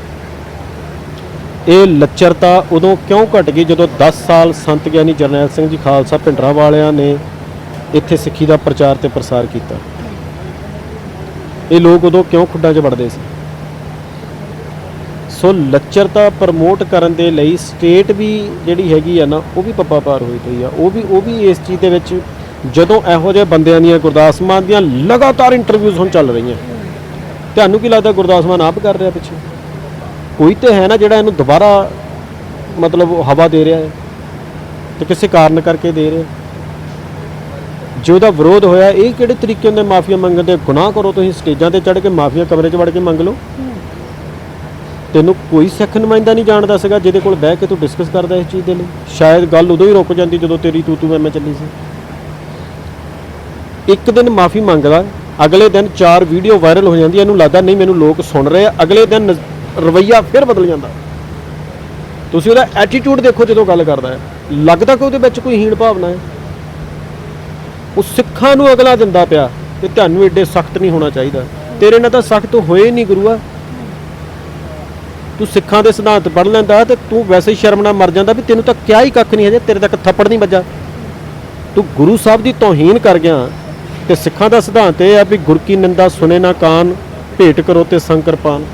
Speaker 1: ਇਹ ਲੱਚਰਤਾ ਉਦੋਂ ਕਿਉਂ ਘਟ ਗਈ ਜਦੋਂ 10 ਸਾਲ ਸੰਤ ਗਿਆਨੀ ਜਰਨੈਲ ਸਿੰਘ ਜੀ ਖਾਲਸਾ ਭਿੰਡਰਾ ਵਾਲਿਆਂ ਨੇ ਇੱਥੇ ਸਿੱਖੀ ਦਾ ਪ੍ਰਚਾਰ ਤੇ ਪ੍ਰਸਾਰ ਕੀਤਾ? ਇਹ ਲੋਕ ਉਦੋਂ ਕਿਉਂ ਖੁੱਡਾਂ 'ਚ ਵੜਦੇ ਸੀ? ਸੋ ਲੱਚਰਤਾ ਪ੍ਰਮੋਟ ਕਰਨ ਦੇ ਲਈ ਸਟੇਟ ਵੀ ਜਿਹੜੀ ਹੈਗੀ ਆ ਨਾ, ਉਹ ਵੀ ਪੱਪਾ ਪਾਰ ਹੋਈ ਪਈ ਆ। ਉਹ ਵੀ ਉਹ ਵੀ ਇਸ ਚੀਜ਼ ਦੇ ਵਿੱਚ ਜਦੋਂ ਇਹੋ ਜਿਹੇ ਬੰਦਿਆਂ ਦੀਆਂ, ਗੁਰਦਾਸ ਮਾਨ ਦੀਆਂ ਲਗਾਤਾਰ ਇੰਟਰਵਿਊਜ਼ ਹੁਣ ਚੱਲ ਰਹੀਆਂ। ਤੁਹਾਨੂੰ ਕੀ ਲੱਗਦਾ ਗੁਰਦਾਸ ਮਾਨ ਆਪ ਕਰ ਰਿਹਾ ਪਿੱਛੇ? ਕੋਈ ਤੇ ਹੈ ਨਾ ਜਿਹੜਾ ਇਹਨੂੰ ਦੁਬਾਰਾ ਮਤਲਬ ਹਵਾ ਦੇ ਰਿਹਾ ਹੈ ਤੇ ਕਿਸੇ ਕਾਰਨ ਕਰਕੇ ਦੇ ਰਿਹਾ ਜੇ ਉਹਦਾ ਵਿਰੋਧ ਹੋਇਆ, ਇਹ ਕਿਹੜੇ ਤਰੀਕੇ ਹੁੰਦੇ ਮਾਫੀਆ ਮੰਗਣ ਦੇ? ਗੁਨਾਹ ਕਰੋ ਤੁਸੀਂ, ਸਟੇਜਾਂ ਤੇ ਚੜ੍ਹ ਕੇ ਮਾਫੀਆ ਕਮਰੇ 'ਚ ਵੜ ਕੇ ਮੰਗ ਲਓ। ਤੈਨੂੰ ਕੋਈ ਸਿੱਖ ਨੁਮਾਇੰਦਾ ਨਹੀਂ ਜਾਣਦਾ ਸੀਗਾ ਜਿਹਦੇ ਕੋਲ ਬਹਿ ਕੇ ਤੂੰ ਡਿਸਕਸ ਕਰਦਾ ਇਸ ਚੀਜ਼ ਦੇ ਲਈ। ਸ਼ਾਇਦ ਗੱਲ ਉਦੋਂ ਹੀ ਰੁਕ ਜਾਂਦੀ ਜਦੋਂ ਤੇਰੀ ਤੂੰ ਤੂੰ ਮੈਂ ਮੈਂ ਚੱਲੀ ਸੀ। ਇੱਕ ਦਿਨ ਮਾਫੀ ਮੰਗਦਾ ਅਗਲੇ ਦਿਨ ਚਾਰ ਵੀਡੀਓ ਵਾਇਰਲ ਹੋ ਜਾਂਦੀ ਇਹਨੂੰ ਲੱਗਦਾ ਨਹੀਂ ਮੈਨੂੰ ਲੋਕ ਸੁਣ ਰਹੇ ਆ। ਅਗਲੇ ਦਿਨ ਨਜ਼- ਰਵੱਈਆ ਫਿਰ ਬਦਲ ਜਾਂਦਾ। ਤੁਸੀਂ ਉਹਦਾ ਐਟੀਟਿਊਡ ਦੇਖੋ ਜਦੋਂ ਗੱਲ ਕਰਦਾ ਹੈ। ਲੱਗਦਾ ਕਿ ਉਹਦੇ ਵਿੱਚ ਕੋਈ ਹੀਣ ਭਾਵਨਾ ਹੈ। ਉਹ ਸਿੱਖਾਂ ਨੂੰ ਅਗਲਾ ਦਿੰਦਾ ਪਿਆ ਤੇ ਤੁਹਾਨੂੰ ਏਡੇ ਸਖਤ ਨਹੀਂ ਹੋਣਾ ਚਾਹੀਦਾ। ਤੇਰੇ ਨਾਲ ਤਾਂ ਸਖਤ ਹੋਏ ਨਹੀਂ ਗੁਰੂਆ। ਤੂੰ ਸਿੱਖਾਂ ਦੇ ਸਿਧਾਂਤ ਪੜ੍ਹ ਲੈਂਦਾ ਤੇ ਤੂੰ ਵੈਸੇ ਹੀ ਸ਼ਰਮ ਨਾਲ ਮਰ ਜਾਂਦਾ ਵੀ ਤੈਨੂੰ ਤਾਂ ਕਿਹਾ ਹੀ ਕੱਖ ਨਹੀਂ ਹਜੇ, ਤੇਰੇ ਤੱਕ ਥੱਪੜ ਨਹੀਂ ਵੱਜਾ। ਤੂੰ ਗੁਰੂ ਸਾਹਿਬ ਦੀ ਤੋਹੀਨ ਕਰ ਗਿਆ ਤੇ ਸਿੱਖਾਂ ਦਾ ਸਿਧਾਂਤ ਇਹ ਆ ਵੀ ਗੁਰ ਕੀ ਨਿੰਦਾ ਸੁਨੇ ਨਾ ਕਾਨ, ਭੇਟ ਕਰੋ ਤੇ ਸੰਕਰ ਪਾਨ।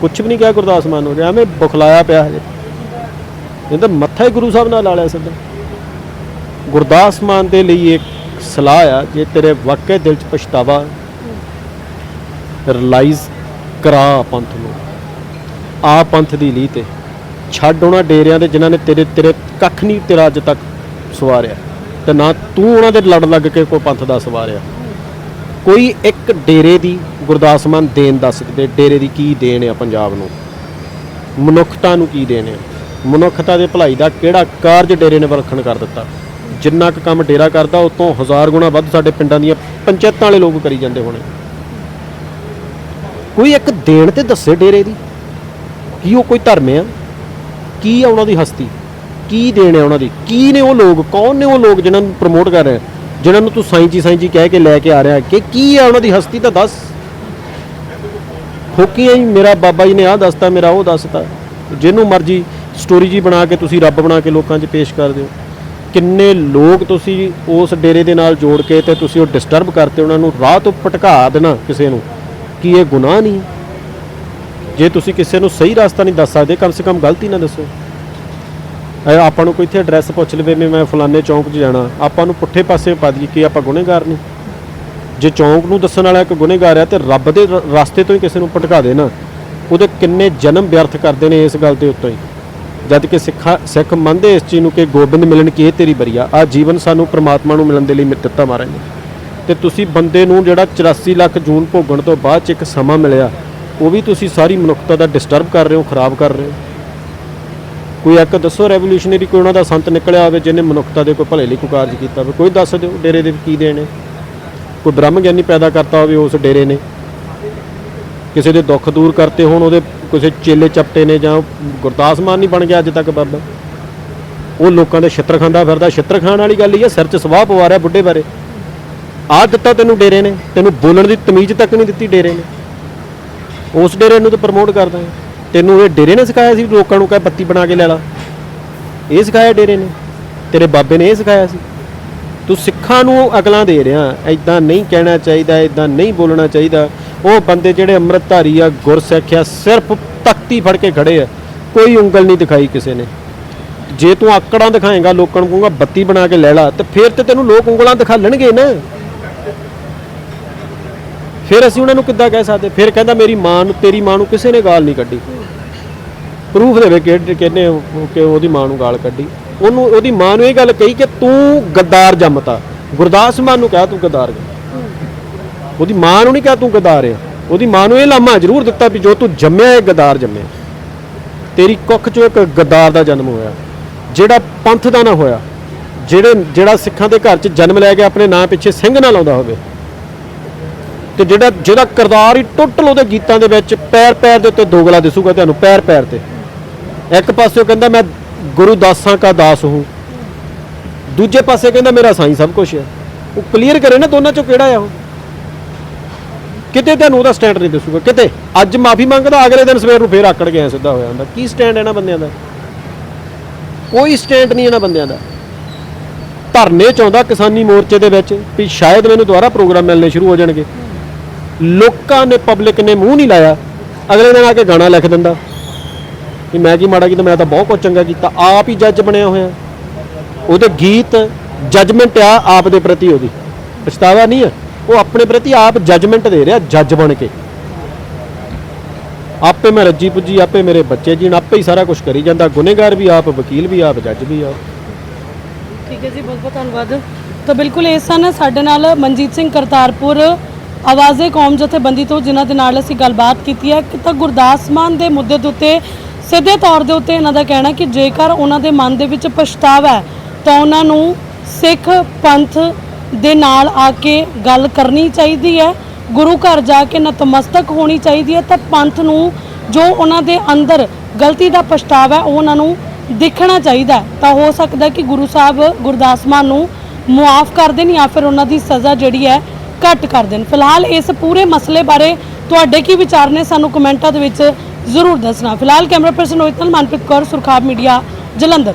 Speaker 1: ਕੁਝ ਵੀ ਨਹੀਂ ਕਿਹਾ ਗੁਰਦਾਸ ਮਾਨ ਹੋ ਰਿਹਾ ਐਵੇਂ ਬੁਖਲਾਇਆ ਪਿਆ ਹਜੇ। ਇਹ ਮੱਥਾ ਹੀ ਗੁਰੂ ਸਾਹਿਬ ਨਾਲ ਲਾ ਲਿਆ ਸਿੱਧਾ। ਗੁਰਦਾਸ ਮਾਨ ਦੇ ਲਈ ਇੱਕ ਸਲਾਹ ਆ, ਜੇ ਤੇਰੇ ਵਾਕਿਆ ਦਿਲ 'ਚ ਪਛਤਾਵਾ ਰਿਲਾਈਜ਼ ਕਰਾ ਪੰਥ ਨੂੰ। ਆ ਪੰਥ ਦੀ ਲੀਹ ਤੇ। ਛੱਡ ਉਹਨਾਂ ਡੇਰਿਆਂ ਦੇ ਜਿਨ੍ਹਾਂ ਨੇ ਤੇਰੇ ਤੇਰੇ ਕੱਖ ਨਹੀਂ ਤੇਰਾ ਅੱਜ ਤੱਕ ਸਵਾਰਿਆ। ਤੇ ਨਾ ਤੂੰ ਉਹਨਾਂ ਦੇ ਲੜ ਲੱਗ ਕੇ ਕੋਈ ਪੰਥ ਦਾ ਸਵਾਰਿਆ। ਕੋਈ ਇੱਕ ਡੇਰੇ ਦੀ ਗੁਰਦਾਸ ਮਾਨ ਦੇਣ ਦੱਸ ਦੇ ਡੇਰੇ ਦੀ ਕੀ ਦੇਣ ਆ ਪੰਜਾਬ ਨੂੰ? ਮਨੁੱਖਤਾ ਨੂੰ ਕੀ ਦੇਣ ਆ? ਮਨੁੱਖਤਾ ਦੇ ਭਲਾਈ ਦਾ ਕਿਹੜਾ ਕਾਰਜ ਡੇਰੇ ਨੇ ਵਰਖਣ ਕਰ ਦਿੱਤਾ? ਜਿੰਨਾ ਕੁ ਕੰਮ ਡੇਰਾ ਕਰਦਾ ਉਸ ਤੋਂ ਹਜ਼ਾਰ ਗੁਣਾ ਵੱਧ ਸਾਡੇ ਪਿੰਡਾਂ ਦੀਆਂ ਪੰਚਾਇਤਾਂ ਵਾਲੇ ਲੋਕ ਕਰੀ ਜਾਂਦੇ ਹੋਣੇ। ਕੋਈ ਇੱਕ ਦੇਣ ਤੇ ਦੱਸੇ ਡੇਰੇ ਦੀ, ਕੀ ਉਹ ਕੋਈ ਧਰਮ ਆ? ਕੀ ਆ ਉਹਨਾਂ ਦੀ ਹਸਤੀ? ਕੀ ਦੇਣ ਆ ਉਹਨਾਂ ਦੀ? ਕੀ ਨੇ ਉਹ ਲੋਕ? ਕੌਣ ਨੇ ਉਹ ਲੋਕ ਜਿਹਨਾਂ ਨੂੰ ਪ੍ਰਮੋਟ ਕਰ ਰਹੇ ਜਿਹਨਾਂ ਨੂੰ ਤੂੰ ਸਾਈਂਜੀ ਜੀ ਕਹਿ ਕੇ ਲੈ ਕੇ ਆ ਰਿਹਾ ਕਿ ਕੀ ਆ ਉਹਨਾਂ ਦੀ ਹਸਤੀ ਤਾਂ ਦੱਸ। ਫੋਕੀਆਂ ਹੀ ਮੇਰਾ ਬਾਬਾ ਜੀ ਨੇ ਆਹ ਦੱਸਤਾ, ਮੇਰਾ ਉਹ ਦੱਸਤਾ। ਜਿਹਨੂੰ ਮਰਜ਼ੀ ਸਟੋਰੀ ਜੀ ਬਣਾ ਕੇ ਤੁਸੀਂ ਰੱਬ ਬਣਾ ਕੇ ਲੋਕਾਂ 'ਚ ਪੇਸ਼ ਕਰ ਦਿਓ। ਕਿੰਨੇ ਲੋਕ ਤੁਸੀਂ ਉਸ ਡੇਰੇ ਦੇ ਨਾਲ ਜੋੜ ਕੇ ਤੇ ਤੁਸੀਂ ਉਹ ਡਿਸਟਰਬ ਕਰਤੇ ਉਹਨਾਂ ਨੂੰ ਰਾਹ ਤੋਂ ਭਟਕਾ ਦੇਣਾ ਕਿਸੇ ਨੂੰ, ਕੀ ਇਹ ਗੁਨਾਹ ਨਹੀਂ? ਜੇ ਤੁਸੀਂ ਕਿਸੇ ਨੂੰ ਸਹੀ ਰਸਤਾ ਨਹੀਂ ਦੱਸ ਸਕਦੇ, ਕਮ ਸੇ ਕਮ ਗਲਤੀ ਨਾ ਦੱਸੋ। ਐ ਆਪਾਂ ਨੂੰ ਕੋਈ ਇੱਥੇ ਐਡਰੈਸ ਪੁੱਛ ਲਵੇ ਵੀ ਮੈਂ ਫਲਾਣੇ ਚੌਂਕ 'ਚ ਜਾਣਾ, ਆਪਾਂ ਨੂੰ ਪੁੱਠੇ ਪਾਸੇ ਪਾ ਦਈਏ ਕਿ ਆਪਾਂ ਗੁਨੇਗਾਰ ਨਹੀਂ ਜੇ ਚੌਂਕ ਨੂੰ ਦੱਸਣ ਵਾਲਾ ਇੱਕ ਗੁਨੇਗਾਰ ਹੈ ਤੇ ਰੱਬ ਦੇ ਰ- ਰਸਤੇ ਤੋਂ ਹੀ ਕਿਸੇ ਨੂੰ ਭਟਕਾ ਦੇਣਾ, ਉਹਦੇ ਕਿੰਨੇ ਜਨਮ ਵਿਅਰਥ ਕਰਦੇ ਨੇ ਇਸ ਗੱਲ ਦੇ ਉੱਤੇ ਹੀ। ਜਦ ਕਿ ਸਿੱਖਾ ਸਿੱਖ ਮੰਨਦੇ ਇਸ ਚੀਜ਼ ਨੂੰ ਕਿ ਗੋਬਿੰਦ ਮਿਲਣ ਕੀ ਇਹ ਤੇਰੀ ਬਰੀਆ? ਆ ਜੀਵਨ ਸਾਨੂੰ ਪ੍ਰਮਾਤਮਾ ਨੂੰ ਮਿਲਣ ਦੇ ਲਈ ਮਿ- ਦਿੱਤਾ ਮਹਾਰਾਜ ਨੇ। ਤੇ ਤੁਸੀਂ ਬੰਦੇ ਨੂੰ ਜਿਹੜਾ 84 ਲੱਖ ਜੂਨ ਭੋਗਣ ਤੋਂ ਬਾਅਦ ਚ ਇੱਕ ਸਮਾਂ ਮਿਲਿਆ, ਉਹ ਵੀ ਤੁਸੀਂ ਸਾਰੀ ਮਨੁੱਖਤਾ ਦਾ ਡਿਸਟਰਬ ਕਰ ਰਹੇ ਹੋ, ਖਰਾਬ ਕਰ ਰਹੇ ਹੋ। ਕੋਈ ਇੱਕ ਦੱਸੋ ਰੈਵੋਲੂਸ਼ਨਰੀ ਕੋਈ ਉਹਨਾਂ ਦਾ ਸੰਤ ਨਿਕਲਿਆ ਹੋਵੇ ਜਿਹਨੇ ਮਨੁੱਖਤਾ ਦੇ ਕੋਈ ਭਲੇ ਲਈ ਕੋਈ ਕਾਰਜ ਕੀਤਾ ਹੋਵੇ। ਕੋਈ ਦੱਸ ਦਿਓ ਡੇਰੇ ਦੇ ਕੀ ਦੇਣੇ ਕੋਈ ਬ੍ਰਹਮ ਗਿਆਨੀ ਪੈਦਾ ਕਰਤਾ ਹੋਵੇ, ਉਸ ਡੇਰੇ ਨੇ। ਕਿਸੇ ਦੇ ਦੁੱਖ ਦੂਰ ਕਰਤੇ ਹੋਣ, ਉਹਦੇ ਕਿਸੇ ਚੇਲੇ ਚਪਟੇ ਨੇ ਜਾਂ ਗੁਰਦਾਸ ਮਾਨ ਨਹੀਂ ਬਣ ਗਿਆ ਅੱਜ ਤੱਕ ਬਾਬਾ। ਉਹ ਲੋਕਾਂ ਦੇ ਛਿੱਤਰ ਖਾਂਦਾ ਫਿਰਦਾ। ਛਿੱਤਰ ਖਾਣ ਵਾਲੀ ਗੱਲ ਹੀ ਹੈ, ਸਿਰ 'ਚ ਸਵਾਹ ਪਵਾ ਰਿਹਾ ਬੁੱਢੇ ਬਾਰੇ। ਆਹ ਦਿੱਤਾ ਤੈਨੂੰ ਡੇਰੇ ਨੇ। ਤੈਨੂੰ ਬੋਲਣ ਦੀ ਤਮੀਜ਼ ਤੱਕ ਨਹੀਂ ਦਿੱਤੀ ਡੇਰੇ ਨੇ। ਉਸ ਡੇਰੇ ਨੂੰ ਤਾਂ ਪ੍ਰਮੋਟ ਕਰਦਾ ਹੈ। ਤੈਨੂੰ ਇਹ ਡੇਰੇ ਨੇ ਸਿਖਾਇਆ ਸੀ ਲੋਕਾਂ ਨੂੰ ਕਹੇ ਬੱਤੀ ਬਣਾ ਕੇ ਲੈ ਲਾ। ਇਹ ਸਿਖਾਇਆ ਡੇਰੇ ਨੇ। ਤੇਰੇ ਬਾਬੇ ਨੇ ਇਹ ਸਿਖਾਇਆ ਸੀ। ਤੂੰ ਸਿੱਖਾਂ ਨੂੰ ਅਕਲਾਂ ਦੇ ਰਿਹਾ। ਐਦਾਂ ਨਹੀਂ ਕਹਿਣਾ ਚਾਹੀਦਾ ਐਦਾਂ ਨਹੀਂ ਬੋਲਣਾ ਚਾਹੀਦਾ। ਉਹ ਬੰਦੇ ਜਿਹੜੇ ਅੰਮ੍ਰਿਤਧਾਰੀ ਆ ਗੁਰਸਿੱਖ ਆ, ਸਿਰਫ ਤਖਤੀ ਫੜ ਕੇ ਖੜੇ ਆ। ਕੋਈ ਉਂਗਲ ਨਹੀਂ ਦਿਖਾਈ ਕਿਸੇ ਨੇ। ਜੇ ਤੂੰ ਆਕੜਾਂ ਦਿਖਾਏਗਾ, ਲੋਕਾਂ ਨੂੰ ਕਹੂੰਗਾ, ਬੱਤੀ ਬਣਾ ਕੇ ਲੈ ਲਾ, ਤੇ ਫਿਰ ਤੇ ਤੈਨੂੰ ਲੋਕ ਉਂਗਲਾਂ ਦਿਖਾ ਲੈਣਗੇ ਨਾ। ਫਿਰ ਅਸੀਂ ਉਹਨਾਂ ਨੂੰ ਕਿੱਦਾਂ ਕਹਿ ਸਕਦੇ? ਫਿਰ ਕਹਿੰਦਾ, ਮੇਰੀ ਮਾਂ ਨੂੰ, ਤੇਰੀ ਮਾਂ ਨੂੰ ਕਿਸੇ ਨੇ ਗਾਲ ਨਹੀਂ ਕੱਢੀ। ਪ੍ਰੂਫ ਦੇਵੇ ਕਿ ਕਿਹਨੇ ਕਿ ਉਹਦੀ ਮਾਂ ਨੂੰ ਗਾਲ ਕੱਢੀ। ਉਹਨੂੰ ਉਹਦੀ ਮਾਂ ਨੂੰ ਇਹ ਗੱਲ ਕਹੀ ਕਿ ਤੂੰ ਗੱਦਾਰ ਜੰਮਤਾ। ਗੁਰਦਾਸ ਮਾਨ ਨੂੰ ਕਿਹਾ ਤੂੰ ਗੱਦਾਰ ਉਹਦੀ ਮਾਂ ਨੂੰ ਨਹੀਂ ਕਿਹਾ ਤੂੰ ਗਦਾਰ ਹੈ। ਉਹਦੀ ਮਾਂ ਨੂੰ ਇਹ ਲਾਮਾ ਜ਼ਰੂਰ ਦਿੱਤਾ ਵੀ ਜੋ ਤੂੰ ਜੰਮਿਆ ਇਹ ਗਦਾਰ ਜੰਮਿਆ ਤੇਰੀ ਕੁੱਖ ਚੋਂ ਇੱਕ ਗਦਾਰ ਦਾ ਜਨਮ ਹੋਇਆ। ਜਿਹੜਾ ਪੰਥ ਦਾ ਨਾ ਹੋਇਆ। ਜਿਹੜੇ, ਜਿਹੜਾ ਸਿੱਖਾਂ ਦੇ ਘਰ 'ਚ ਜਨਮ ਲੈ ਕੇ ਆਪਣੇ ਨਾਂ ਪਿੱਛੇ ਸਿੰਘ ਨਾ ਲਾਉਂਦਾ ਹੋਵੇ। ਤੇ ਜਿਹੜਾ ਜਿਹਦਾ ਕਰਤਾਰ ਹੀ ਟੋਟਲ ਉਹਦੇ ਗੀਤਾਂ ਦੇ ਵਿੱਚ, ਪੈਰ ਪੈਰ ਦੇ ਉੱਤੇ ਦੋਗਲਾ ਦਿਸੂਗਾ ਤੁਹਾਨੂੰ, ਪੈਰ ਪੈਰ ਤੇ। ਇੱਕ ਪਾਸੇ ਉਹ ਕਹਿੰਦਾ, ਮੈਂ ਗੁਰੂ ਦਾਸਾਂ ਕਾ ਦਾਸ ਹੂੰ। ਦੂਜੇ ਪਾਸੇ ਕਹਿੰਦਾ, ਮੇਰਾ ਸਾਈਂ ਸਭ ਕੁਝ ਹੈ। ਉਹ ਕਲੀਅਰ ਕਰੇ ਨਾ ਦੋਨਾਂ ਚੋਂ ਕਿਹੜਾ ਆ ਉਹ। ਕਿਤੇ ਤੁਹਾਨੂੰ ਉਹਦਾ ਸਟੈਂਡ ਨਹੀਂ ਦਿਸੂਗਾ, ਕਿਤੇ? ਅੱਜ ਮਾਫੀ ਮੰਗਦਾ, ਅਗਲੇ ਦਿਨ ਸਵੇਰ ਨੂੰ ਫੇਰ ਆਕੜ ਗਿਆ ਸਿੱਧਾ ਹੋ ਜਾਂਦਾ। ਕੀ ਸਟੈਂਡ ਇਹਨਾਂ ਬੰਦਿਆਂ ਦਾ? ਕੋਈ ਸਟੈਂਡ ਨਹੀਂ ਇਹਨਾਂ ਬੰਦਿਆਂ ਦਾ। ਧਰਨੇ ਚਾਹੁੰਦਾ ਕਿਸਾਨੀ ਮੋਰਚੇ ਦੇ ਵਿੱਚ ਵੀ ਸ਼ਾਇਦ ਮੈਨੂੰ ਦੁਬਾਰਾ ਪ੍ਰੋਗਰਾਮ ਮਿਲਣੇ ਸ਼ੁਰੂ ਹੋ ਜਾਣਗੇ। ਲੋਕਾਂ ਨੇ ਪਬਲਿਕ ਨੇ ਮੂੰਹ ਨਹੀਂ ਲਾਇਆ, ਅਗਲੇ ਦਿਨ ਆ ਕੇ ਗਾਣਾ ਲਿਖ ਦਿੰਦਾ। ਕਿ ਮੈਂ ਕੀ ਮਾੜਾ ਕੀਤਾ, ਮੈਂ ਤਾਂ ਬਹੁਤ ਕੁਝ ਚੰਗਾ ਕੀਤਾ, ਆਪ ਹੀ ਜੱਜ ਬਣਿਆ ਹੋਇਆ। ਉਹਦੇ ਗੀਤ ਜੱਜਮੈਂਟ ਆ ਆਪ ਦੇ ਪ੍ਰਤੀ ਉਹਦੀ। ਪਛਤਾਵਾ ਨਹੀਂ ਆ। ਉਹ ਆਪਣੇ ਪ੍ਰਤੀ ਆਪ ਜੱਜਮੈਂਟ ਦੇ ਰਿਹਾ ਜੱਜ ਬਣ ਕੇ। ਆਪੇ ਮੈਂ ਰੱਜੀ ਪੁੱਜੀ, ਆਪੇ ਮੇਰੇ ਬੱਚੇ ਜੀਣ, ਆਪੇ ਹੀ ਸਾਰਾ ਕੁਝ ਕਰੀ ਜਾਂਦਾ। ਗੁਨੇਗਾਰ ਵੀ ਆਪ, ਵਕੀਲ ਵੀ ਆਪ ਜੱਜ ਵੀ ਆਪ।
Speaker 3: ਠੀਕ ਹੈ ਜੀ, ਬਹੁਤ ਬਹੁਤ ਧੰਨਵਾਦ। ਤਾਂ ਬਿਲਕੁਲ ਇਹ ਸਨ ਸਾਡੇ ਨਾਲ ਮਨਜੀਤ ਸਿੰਘ ਕਰਤਾਰਪੁਰ, ਆਵਾਜ਼ੇ ਕੌਮ ਜਥੇਬੰਦੀ ਤੋਂ, ਜਿਨ੍ਹਾਂ ਦੇ ਨਾਲ ਅਸੀਂ ਗੱਲਬਾਤ ਕੀਤੀ ਹੈ। ਕਿ ਤਾਂ ਗੁਰਦਾਸ ਮਾਨ ਦੇ ਮੁੱਦੇ ਦੇ ਉੱਤੇ, ਸਿੱਧੇ ਤੌਰ ਦੇ ਉੱਤੇ ਇਹਨਾਂ ਦਾ ਕਹਿਣਾ ਕਿ ਜੇਕਰ ਉਹਨਾਂ ਦੇ ਮਨ ਦੇ ਵਿੱਚ ਪਛਤਾਵਾ ਹੈ, ਤਾਂ ਉਹਨਾਂ ਨੂੰ ਸਿੱਖ ਪੰਥ ਦੇ ਨਾਲ ਆ ਕੇ ਗੱਲ ਕਰਨੀ ਚਾਹੀਦੀ ਹੈ। ਗੁਰੂ ਘਰ ਜਾ ਕੇ ਨਤਮਸਤਕ ਹੋਣੀ ਚਾਹੀਦੀ ਹੈ ਤਾਂ ਪੰਥ ਨੂੰ ਜੋ ਉਹਨਾਂ ਦੇ ਅੰਦਰ ਗਲਤੀ ਦਾ ਪਛਤਾਵਾ ਹੈ, ਉਹ ਉਹਨਾਂ ਨੂੰ ਦੇਖਣਾ ਚਾਹੀਦਾ ਤਾਂ ਹੋ ਸਕਦਾ ਕਿ ਗੁਰੂ ਸਾਹਿਬ ਗੁਰਦਾਸ ਮਾਨ ਨੂੰ ਮੁਆਫ ਕਰ ਦੇਣ ਜਾਂ ਫਿਰ ਉਹਨਾਂ ਦੀ ਸਜ਼ਾ ਜਿਹੜੀ ਹੈ, ਘੱਟ ਕਰ ਦੇਣ। ਫਿਲਹਾਲ ਇਸ ਪੂਰੇ ਮਸਲੇ ਬਾਰੇ ਤੁਹਾਡੇ ਕੀ ਵਿਚਾਰ ਨੇ, ਸਾਨੂੰ ਕਮੈਂਟਾਂ ਦੇ ਵਿੱਚ ਜ਼ਰੂਰ ਦੱਸਣਾ। ਫਿਲਹਾਲ ਕੈਮਰਾ ਪਰਸਨ ਰੋਹਿਤ ਨਾਲ ਮਨਪ੍ਰੀਤ ਕੌਰ, ਸੁਰਖਾਬ ਮੀਡੀਆ, ਜਲੰਧਰ।